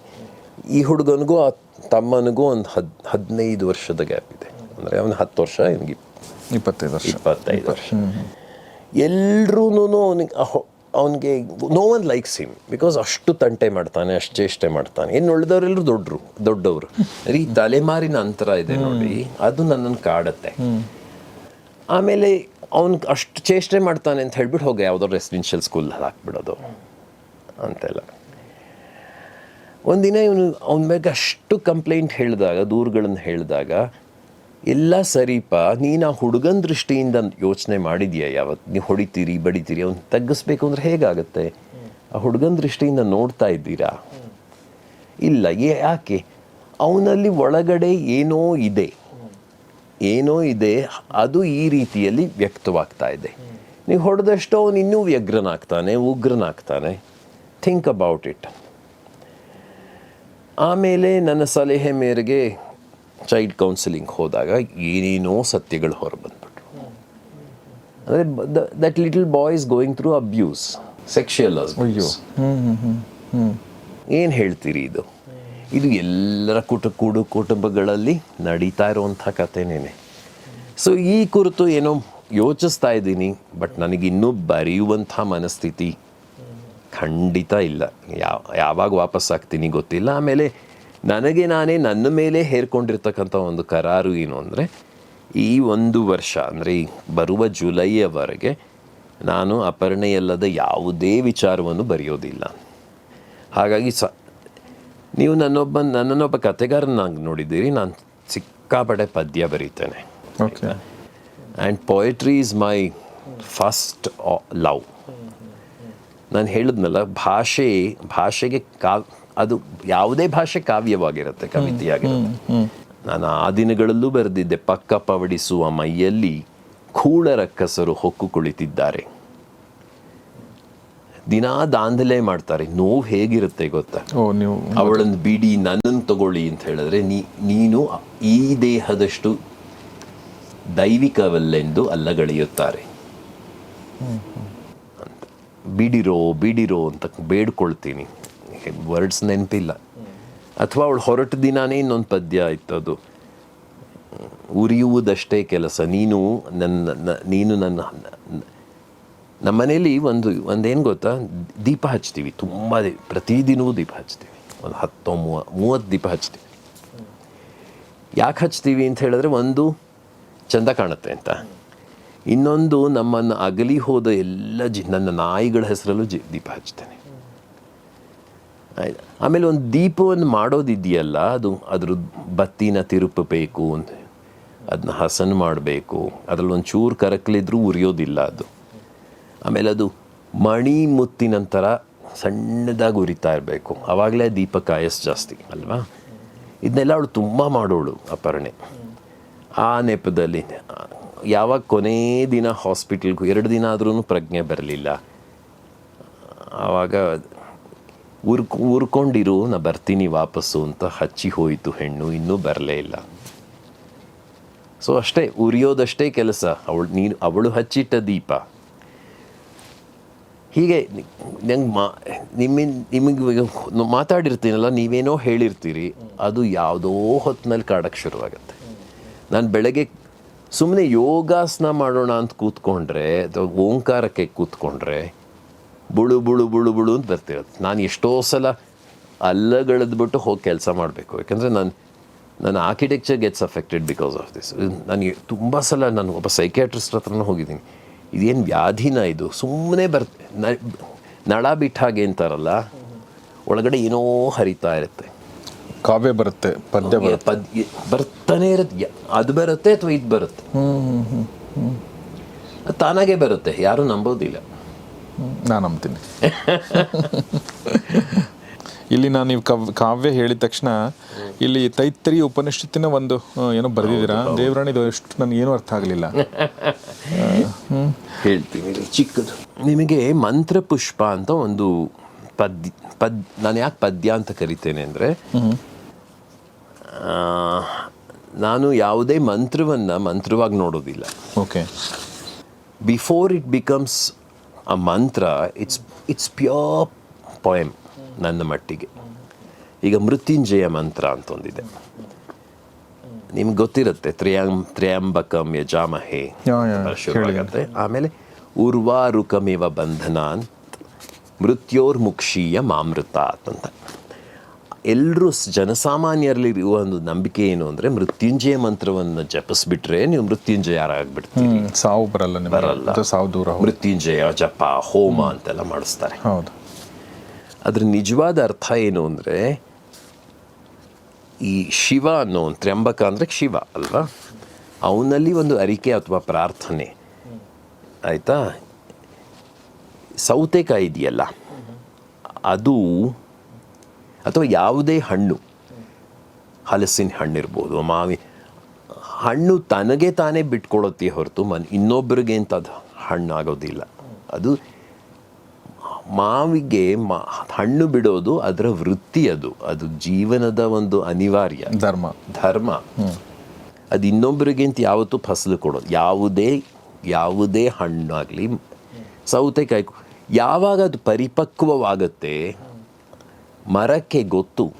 ಈ ಹುಡುಗನಿಗೂ ಆ ತಮ್ಮನಿಗೂ ಒಂದು ಹದ್ ಹದಿನೈದು ವರ್ಷದ ಗ್ಯಾಪ್ ಇದೆ. ಅಂದರೆ ಅವನು ಹತ್ತು ವರ್ಷ ಇವನಿಗೆ ಇಪ್ಪತ್ತೈದು ವರ್ಷ. ಇಪ್ಪತ್ತೈದು ವರ್ಷ. ಎಲ್ರೂ ಅವನಿಗೆ ಅವನಿಗೆ no one likes him because ಅಷ್ಟು ತಂಟೆ ಮಾಡ್ತಾನೆ ಅಷ್ಟು ಚೇಷ್ಟೆ ಮಾಡ್ತಾನೆ. ಇನ್ನು ಉಳಿದವರೆಲ್ಲರೂ ದೊಡ್ಡರು ದೊಡ್ಡವರು. ಈ ತಲೆಮಾರಿನ ಅಂತರ ಇದೆ ನೋಡಿ ಅದು ನನ್ನನ್ನು ಕಾಡತ್ತೆ. ಆಮೇಲೆ ಅವ್ನು ಅಷ್ಟು ಚೇಷ್ಟೆ ಮಾಡ್ತಾನೆ ಅಂತ ಹೇಳ್ಬಿಟ್ಟು ಹೋಗಿ ಯಾವುದೋ ರೆಸಿಡೆನ್ಷಿಯಲ್ ಸ್ಕೂಲ್ ಹಾಕ್ಬಿಡೋದು ಅಂತೆಲ್ಲ. ಒಂದಿನ ಇವನು ಅವನ ಮೇಲೆ ಅಷ್ಟು ಕಂಪ್ಲೇಂಟ್ ಹೇಳಿದಾಗ, ದೂರುಗಳನ್ನು ಹೇಳಿದಾಗ, ಎಲ್ಲ ಸರಿಪ, ನೀನು ಆ ಹುಡುಗನ ದೃಷ್ಟಿಯಿಂದ ಯೋಚನೆ ಮಾಡಿದ್ಯಾ ಯಾವತ್ತು ನೀವು ಹೊಡಿತೀರಿ, ಬಡಿತೀರಿ, ಅವ್ನು ತಗ್ಗಿಸ್ಬೇಕು ಅಂದ್ರೆ ಹೇಗಾಗುತ್ತೆ? ಆ ಹುಡುಗನ ದೃಷ್ಟಿಯಿಂದ ನೋಡ್ತಾ ಇದ್ದೀರಾ? ಇಲ್ಲ ಯಾಕೆ? ಅವನಲ್ಲಿ ಒಳಗಡೆ ಏನೋ ಇದೆ. ಏನೋ ಇದೆ, ಅದು ಈ ರೀತಿಯಲ್ಲಿ ವ್ಯಕ್ತವಾಗ್ತಾ ಇದೆ. ನೀವು ಹೊಡೆದಷ್ಟು ಅವನು ಇನ್ನೂ ವ್ಯಗ್ರನಾಗ್ತಾನೆ, ಉಗ್ರನಾಗ್ತಾನೆ. ಥಿಂಕ್ ಅಬೌಟ್ ಇಟ್ ಆಮೇಲೆ ನನ್ನ ಸಲಹೆ ಮೇರೆಗೆ ಚೈಲ್ಡ್ ಕೌನ್ಸಿಲಿಂಗ್ ಹೋದಾಗ ಏನೇನೋ ಸತ್ಯಗಳು ಹೊರಬಂದ್ಬಿಟ್ರು ಅಂದರೆ that little boy is going through abuse sexual ಅಯ್ಯೋ. ಏನು ಹೇಳ್ತೀರಿ ಇದು? ಇದು ಎಲ್ಲರ ಕುಟು ಕೂಡು ಕುಟುಂಬಗಳಲ್ಲಿ ನಡೀತಾ ಇರುವಂಥ ಕಥೆನೇನೆ. ಸೊ ಈ ಕುರಿತು ಏನೋ ಯೋಚಿಸ್ತಾ ಇದ್ದೀನಿ ಬಟ್ ನನಗಿನ್ನೂ ಬರೆಯುವಂಥ ಮನಸ್ಥಿತಿ ಖಂಡಿತ ಇಲ್ಲ. ಯಾವ ಯಾವಾಗ ವಾಪಸ್ ಆಗ್ತೀನಿ ಗೊತ್ತಿಲ್ಲ. ಆಮೇಲೆ ನನಗೆ ನಾನೇ ನನ್ನ ಮೇಲೆ ಹೇರ್ಕೊಂಡಿರ್ತಕ್ಕಂಥ ಒಂದು ಕರಾರು ಏನು ಅಂದರೆ ಈ ಒಂದು ವರ್ಷ ಅಂದರೆ ಈ ಬರುವ ಜುಲೈಯವರೆಗೆ ನಾನು ಅಪರ್ಣೆಯಲ್ಲದ ಯಾವುದೇ ವಿಚಾರವನ್ನು ಬರೆಯೋದಿಲ್ಲ. ಹಾಗಾಗಿ ಸ ನೀವು ನನ್ನೊಬ್ಬ ನನ್ನನ್ನೊಬ್ಬ ಕತೆಗಾರನಾಗಿ ನೋಡಿದ್ದೀರಿ. ನಾನು ಸಿಕ್ಕಾಪಡೆ ಪದ್ಯ ಬರೀತೇನೆ. Okay and poetry is my first love ನಾನು ಹೇಳಿದ್ನಲ್ಲ ಭಾಷೆ ಭಾಷೆಗೆ ಕಾವ್ ಅದು ಯಾವುದೇ ಭಾಷೆ ಕಾವ್ಯವಾಗಿರುತ್ತೆ ಕವಿತೆಯಾಗಿರುತ್ತೆ. ನಾನು ಆ ದಿನಗಳಲ್ಲೂ ಬರೆದಿದ್ದೆ ಪಕ್ಕ ಪವಡಿಸುವ ಮೈಯಲ್ಲಿ ಕೂಳ ರಕ್ಕಸರು ಹೊಕ್ಕು ಕುಳಿತಿದ್ದಾರೆ. ದಿನಾ ದಾಂಧಲೆ ಮಾಡ್ತಾರೆ ನೋವು ಹೇಗಿರುತ್ತೆ ಗೊತ್ತಾ? ಅವಳನ್ನು ಬಿಡಿ ನನ್ನನ್ನು ತಗೊಳ್ಳಿ ಅಂತ ಹೇಳಿದ್ರೆ ನೀ ನೀನು ಈ ದೇಹದಷ್ಟು ದೈವಿಕವಲ್ಲೆಂದು ಅಲ್ಲಗಳೆಯುತ್ತಾರೆ. ಬಿಡಿರೋ ಬಿಡಿರೋ ಅಂತ ಬೇಡ್ಕೊಳ್ತೀನಿ. ವರ್ಡ್ಸ್ ನೆನಪಿಲ್ಲ. ಅಥವಾ ಅವಳು ಹೊರಟ ದಿನಾನೇ ಇನ್ನೊಂದು ಪದ್ಯ ಆಯ್ತು ಅದು. ಉರಿಯುವುದಷ್ಟೇ ಕೆಲಸ. ನೀನು ನನ್ನ ನೀನು ನನ್ನ ನಮ್ಮ ಮನೇಲಿ ಒಂದು, ಒಂದೇನು ಗೊತ್ತಾ? ದೀಪ ಹಚ್ತೀವಿ. ತುಂಬ ಪ್ರತಿದಿನವೂ ದೀಪ ಹಚ್ತೀವಿ. ಒಂದು ಹತ್ತೋ ಮೂವ, ಮೂವತ್ತು ದೀಪ ಹಚ್ತೀವಿ. ಯಾಕೆ ಹಚ್ತೀವಿ ಅಂತ ಹೇಳಿದ್ರೆ ಒಂದು ಚಂದ ಕಾಣುತ್ತೆ ಅಂತ. ಇನ್ನೊಂದು ನಮ್ಮನ್ನು ಅಗಲಿ ಹೋದ ಎಲ್ಲ ಜಿ, ನನ್ನ ನಾಯಿಗಳ ಹೆಸರಲ್ಲೂ ಜಿ, ದೀಪ ಹಚ್ತೇನೆ ಆಮೇಲೆ ಒಂದು ದೀಪವನ್ನು ಮಾಡೋದಿದೆಯಲ್ಲ, ಅದು ಅದ್ರ ಬತ್ತಿನ ತಿರುಪಬೇಕು ಅಂತ. ಅದನ್ನ ಹಸನ್ ಮಾಡಬೇಕು. ಅದರಲ್ಲಿ ಒಂದು ಚೂರು ಕರಕಲಿದ್ರೂ ಉರಿಯೋದಿಲ್ಲ ಅದು. ಆಮೇಲೆ ಅದು ಮಣಿ ಮುತ್ತಿನಂತರ ಸಣ್ಣದಾಗಿ ಉರಿತಾ ಇರಬೇಕು. ಆವಾಗಲೇ ದೀಪ ಕಾಯಸ್ ಜಾಸ್ತಿ, ಅಲ್ವಾ? ಇದನ್ನೆಲ್ಲ ಅವಳು ತುಂಬ ಮಾಡೋಳು ಅಪರ್ಣೆ. ಆ ನೆಪದಲ್ಲಿ, ಯಾವಾಗ ಕೊನೇ ದಿನ ಹಾಸ್ಪಿಟಲ್ಗೂ, ಎರಡು ದಿನ ಆದ್ರೂ ಪ್ರಜ್ಞೆ ಬರಲಿಲ್ಲ. ಆವಾಗ ಊರ್ಕ ಉರ್ಕೊಂಡಿರು, ನಾ ಬರ್ತೀನಿ ವಾಪಸ್ಸು ಅಂತ ಹಚ್ಚಿ ಹೋಯಿತು ಹೆಣ್ಣು, ಇನ್ನೂ ಬರಲೇ ಇಲ್ಲ. ಸೊ ಅಷ್ಟೇ, ಉರಿಯೋದಷ್ಟೇ ಕೆಲಸ, ಅವಳು ನೀನು, ಅವಳು ಹಚ್ಚಿಟ್ಟ ದೀಪ. ಹೀಗೆ, ನಂಗೆ ಮಾ ನಿಮ್ಮ ನಿಮಗೆ ಮಾತಾಡಿರ್ತೀನಲ್ಲ, ನೀವೇನೋ ಹೇಳಿರ್ತೀರಿ, ಅದು ಯಾವುದೋ ಹೊತ್ತಿನಲ್ಲಿ ಕಾಡಕ್ಕೆ ಶುರುವಾಗುತ್ತೆ. ನಾನು ಬೆಳಗ್ಗೆ ಸುಮ್ಮನೆ ಯೋಗಾಸನ ಮಾಡೋಣ ಅಂತ ಕೂತ್ಕೊಂಡ್ರೆ, ಅಥವಾ ಓಂಕಾರಕ್ಕೆ ಕೂತ್ಕೊಂಡ್ರೆ, ಬುಳು ಬುಳು ಬುಳು ಬುಳು ಅಂತ ಬರ್ತಿರುತ್ತೆ. ನಾನು ಎಷ್ಟೋ ಸಲ ಅಲ್ಲಗಳೆದ್ಬಿಟ್ಟು ಹೋಗಿ ಕೆಲಸ ಮಾಡಬೇಕು. ಯಾಕಂದರೆ ನಾನು ನನ್ನ architecture gets affected because of this ನನಗೆ ತುಂಬ ಸಲ ನಾನು ಒಬ್ಬ ಸೈಕ್ಯಾಟ್ರಿಸ್ಟ್ ಹತ್ರನೂ ಹೋಗಿದ್ದೀನಿ. ಇದೇನು ವ್ಯಾಧಿನ ಇದು? ಸುಮ್ಮನೆ ಬರ್ತ ನಳ ಬಿಟ್ಟ ಹಾಗೆ ಅಂತಾರಲ್ಲ? ಒಳಗಡೆ ಏನೋ ಹರಿತಾ ಇರುತ್ತೆ. ಕಾವ್ಯ ಬರುತ್ತೆ ಪದ್ಯ ಬರುತ್ತೆ. ಪದ್ಯ ಬರ್ತಾನೆ ಇರುತ್ತೆ. ಅದು ಬರುತ್ತೆ ಅಥವಾ ಇದು ಬರುತ್ತೆ? ತಾನಾಗೆ ಬರುತ್ತೆ ಯಾರು ನಂಬೋದಿಲ್ಲ. ನಾನು ನಂಬ್ತೀನಿ. ಇಲ್ಲಿ ನಾನು ನೀವು ಕವ್ ಕಾವ್ಯ ಹೇಳಿದ ತಕ್ಷಣ ಇಲ್ಲಿ ತೈತ್ರಿ ಉಪನಿಷತ್ತಿನ ಒಂದು ಏನೋ ಬರೆದಿದ್ದೀರಾ? ದೇವರಾಣಿದು ಎಷ್ಟು ನನಗೆ ಏನು ಅರ್ಥ ಆಗಲಿಲ್ಲ. ಹೇಳ್ತೀನಿ ಚಿಕ್ಕದು. ನಿಮಗೆ ಮಂತ್ರ ಪುಷ್ಪ ಅಂತ ಒಂದು ಪದ್ಯ ಪದ್ ನಾನು ಯಾಕೆ ಪದ್ಯ ಅಂತ ಕರಿತೇನೆ ಅಂದರೆ ನಾನು ಯಾವುದೇ ಮಂತ್ರವನ್ನು ಮಂತ್ರವಾಗಿ ನೋಡೋದಿಲ್ಲ. Okay before it becomes a mantra it's it's pure poem ನನ್ನ ಮಟ್ಟಿಗೆ. ಈಗ ಮೃತ್ಯುಂಜಯ ಮಂತ್ರ ಅಂತ ಒಂದಿದೆ ನಿಮ್ಗೆ ಗೊತ್ತಿರುತ್ತೆ ತ್ರಿಯಂ ತ್ರಿಯಾಂಬಕಂ ಯಜಾಮಹೆ ಶುರುವಾಗತ್ತೆ. ಆಮೇಲೆ ಉರ್ವಾರುಕಮಿವ ಅಂತ ಮೃತ್ಯೋರ್ಮುಕ್ಷೀಯ ಮಾಮೃತ ಅಂತ. ಎಲ್ಲರೂ ಜನಸಾಮಾನ್ಯರಲ್ಲಿ ಇರುವ ಒಂದು ನಂಬಿಕೆ ಏನು ಅಂದರೆ ಮೃತ್ಯುಂಜಯ ಮಂತ್ರವನ್ನು ಜಪಿಸ್ಬಿಟ್ರೆ ನೀವು ಮೃತ್ಯುಂಜಯರಾಗ್ಬಿಡ್ತೀರಿ ಹ್ಮ್, ಸಾವು ಬರಲ್ಲ ಬರಲ್ಲ. ಸಾವು ದೂರ. ಮೃತ್ಯುಂಜಯ ಜಪ ಹೋಮ ಅಂತೆಲ್ಲ ಮಾಡಿಸ್ತಾರೆ. ಹೌದು. ಅದ್ರ ನಿಜವಾದ ಅರ್ಥ ಏನು ಅಂದರೆ ಈ ಶಿವ ಅನ್ನೋ ಒಂದು ತ್ರ್ಯಂಬಕ ಅಂದರೆ ಶಿವ ಅಲ್ವಾ? ಅವನಲ್ಲಿ ಒಂದು ಅರಿಕೆ ಅಥವಾ ಪ್ರಾರ್ಥನೆ. ಆಯಿತಾ? ಸೌತೆಕಾಯಿ ಇದೆಯಲ್ಲ? ಅದು ಅಥವಾ ಯಾವುದೇ ಹಣ್ಣು ಹಲಸಿನ ಹಣ್ಣಿರ್ಬೋದು ಮಾವಿ ಹಣ್ಣು ತನಗೆ ತಾನೇ ಬಿಟ್ಕೊಡುತ್ತೆ ಹೊರತು ಮನ್ ಇನ್ನೊಬ್ಬರಿಗೆ ಅಂತ ಅದು ಹಣ್ಣಾಗೋದಿಲ್ಲ. ಅದು ಮಾವಿಗೆ ಮಾ ಹಣ್ಣು ಬಿಡೋದು ಅದರ ವೃತ್ತಿ ಅದು ಅದು ಜೀವನದ ಒಂದು ಅನಿವಾರ್ಯ. ಧರ್ಮ. ಧರ್ಮ. ಅದು ಇನ್ನೊಬ್ಬರಿಗಿಂತ ಯಾವತ್ತೂ ಫಸಲು ಕೊಡೋದು. ಯಾವುದೇ ಯಾವುದೇ ಹಣ್ಣಾಗಲಿ ಸೌತೆಕಾಯಿ ಯಾವಾಗ ಅದು ಪರಿಪಕ್ವವಾಗುತ್ತೆ ಮರಕ್ಕೆ ಗೊತ್ತು.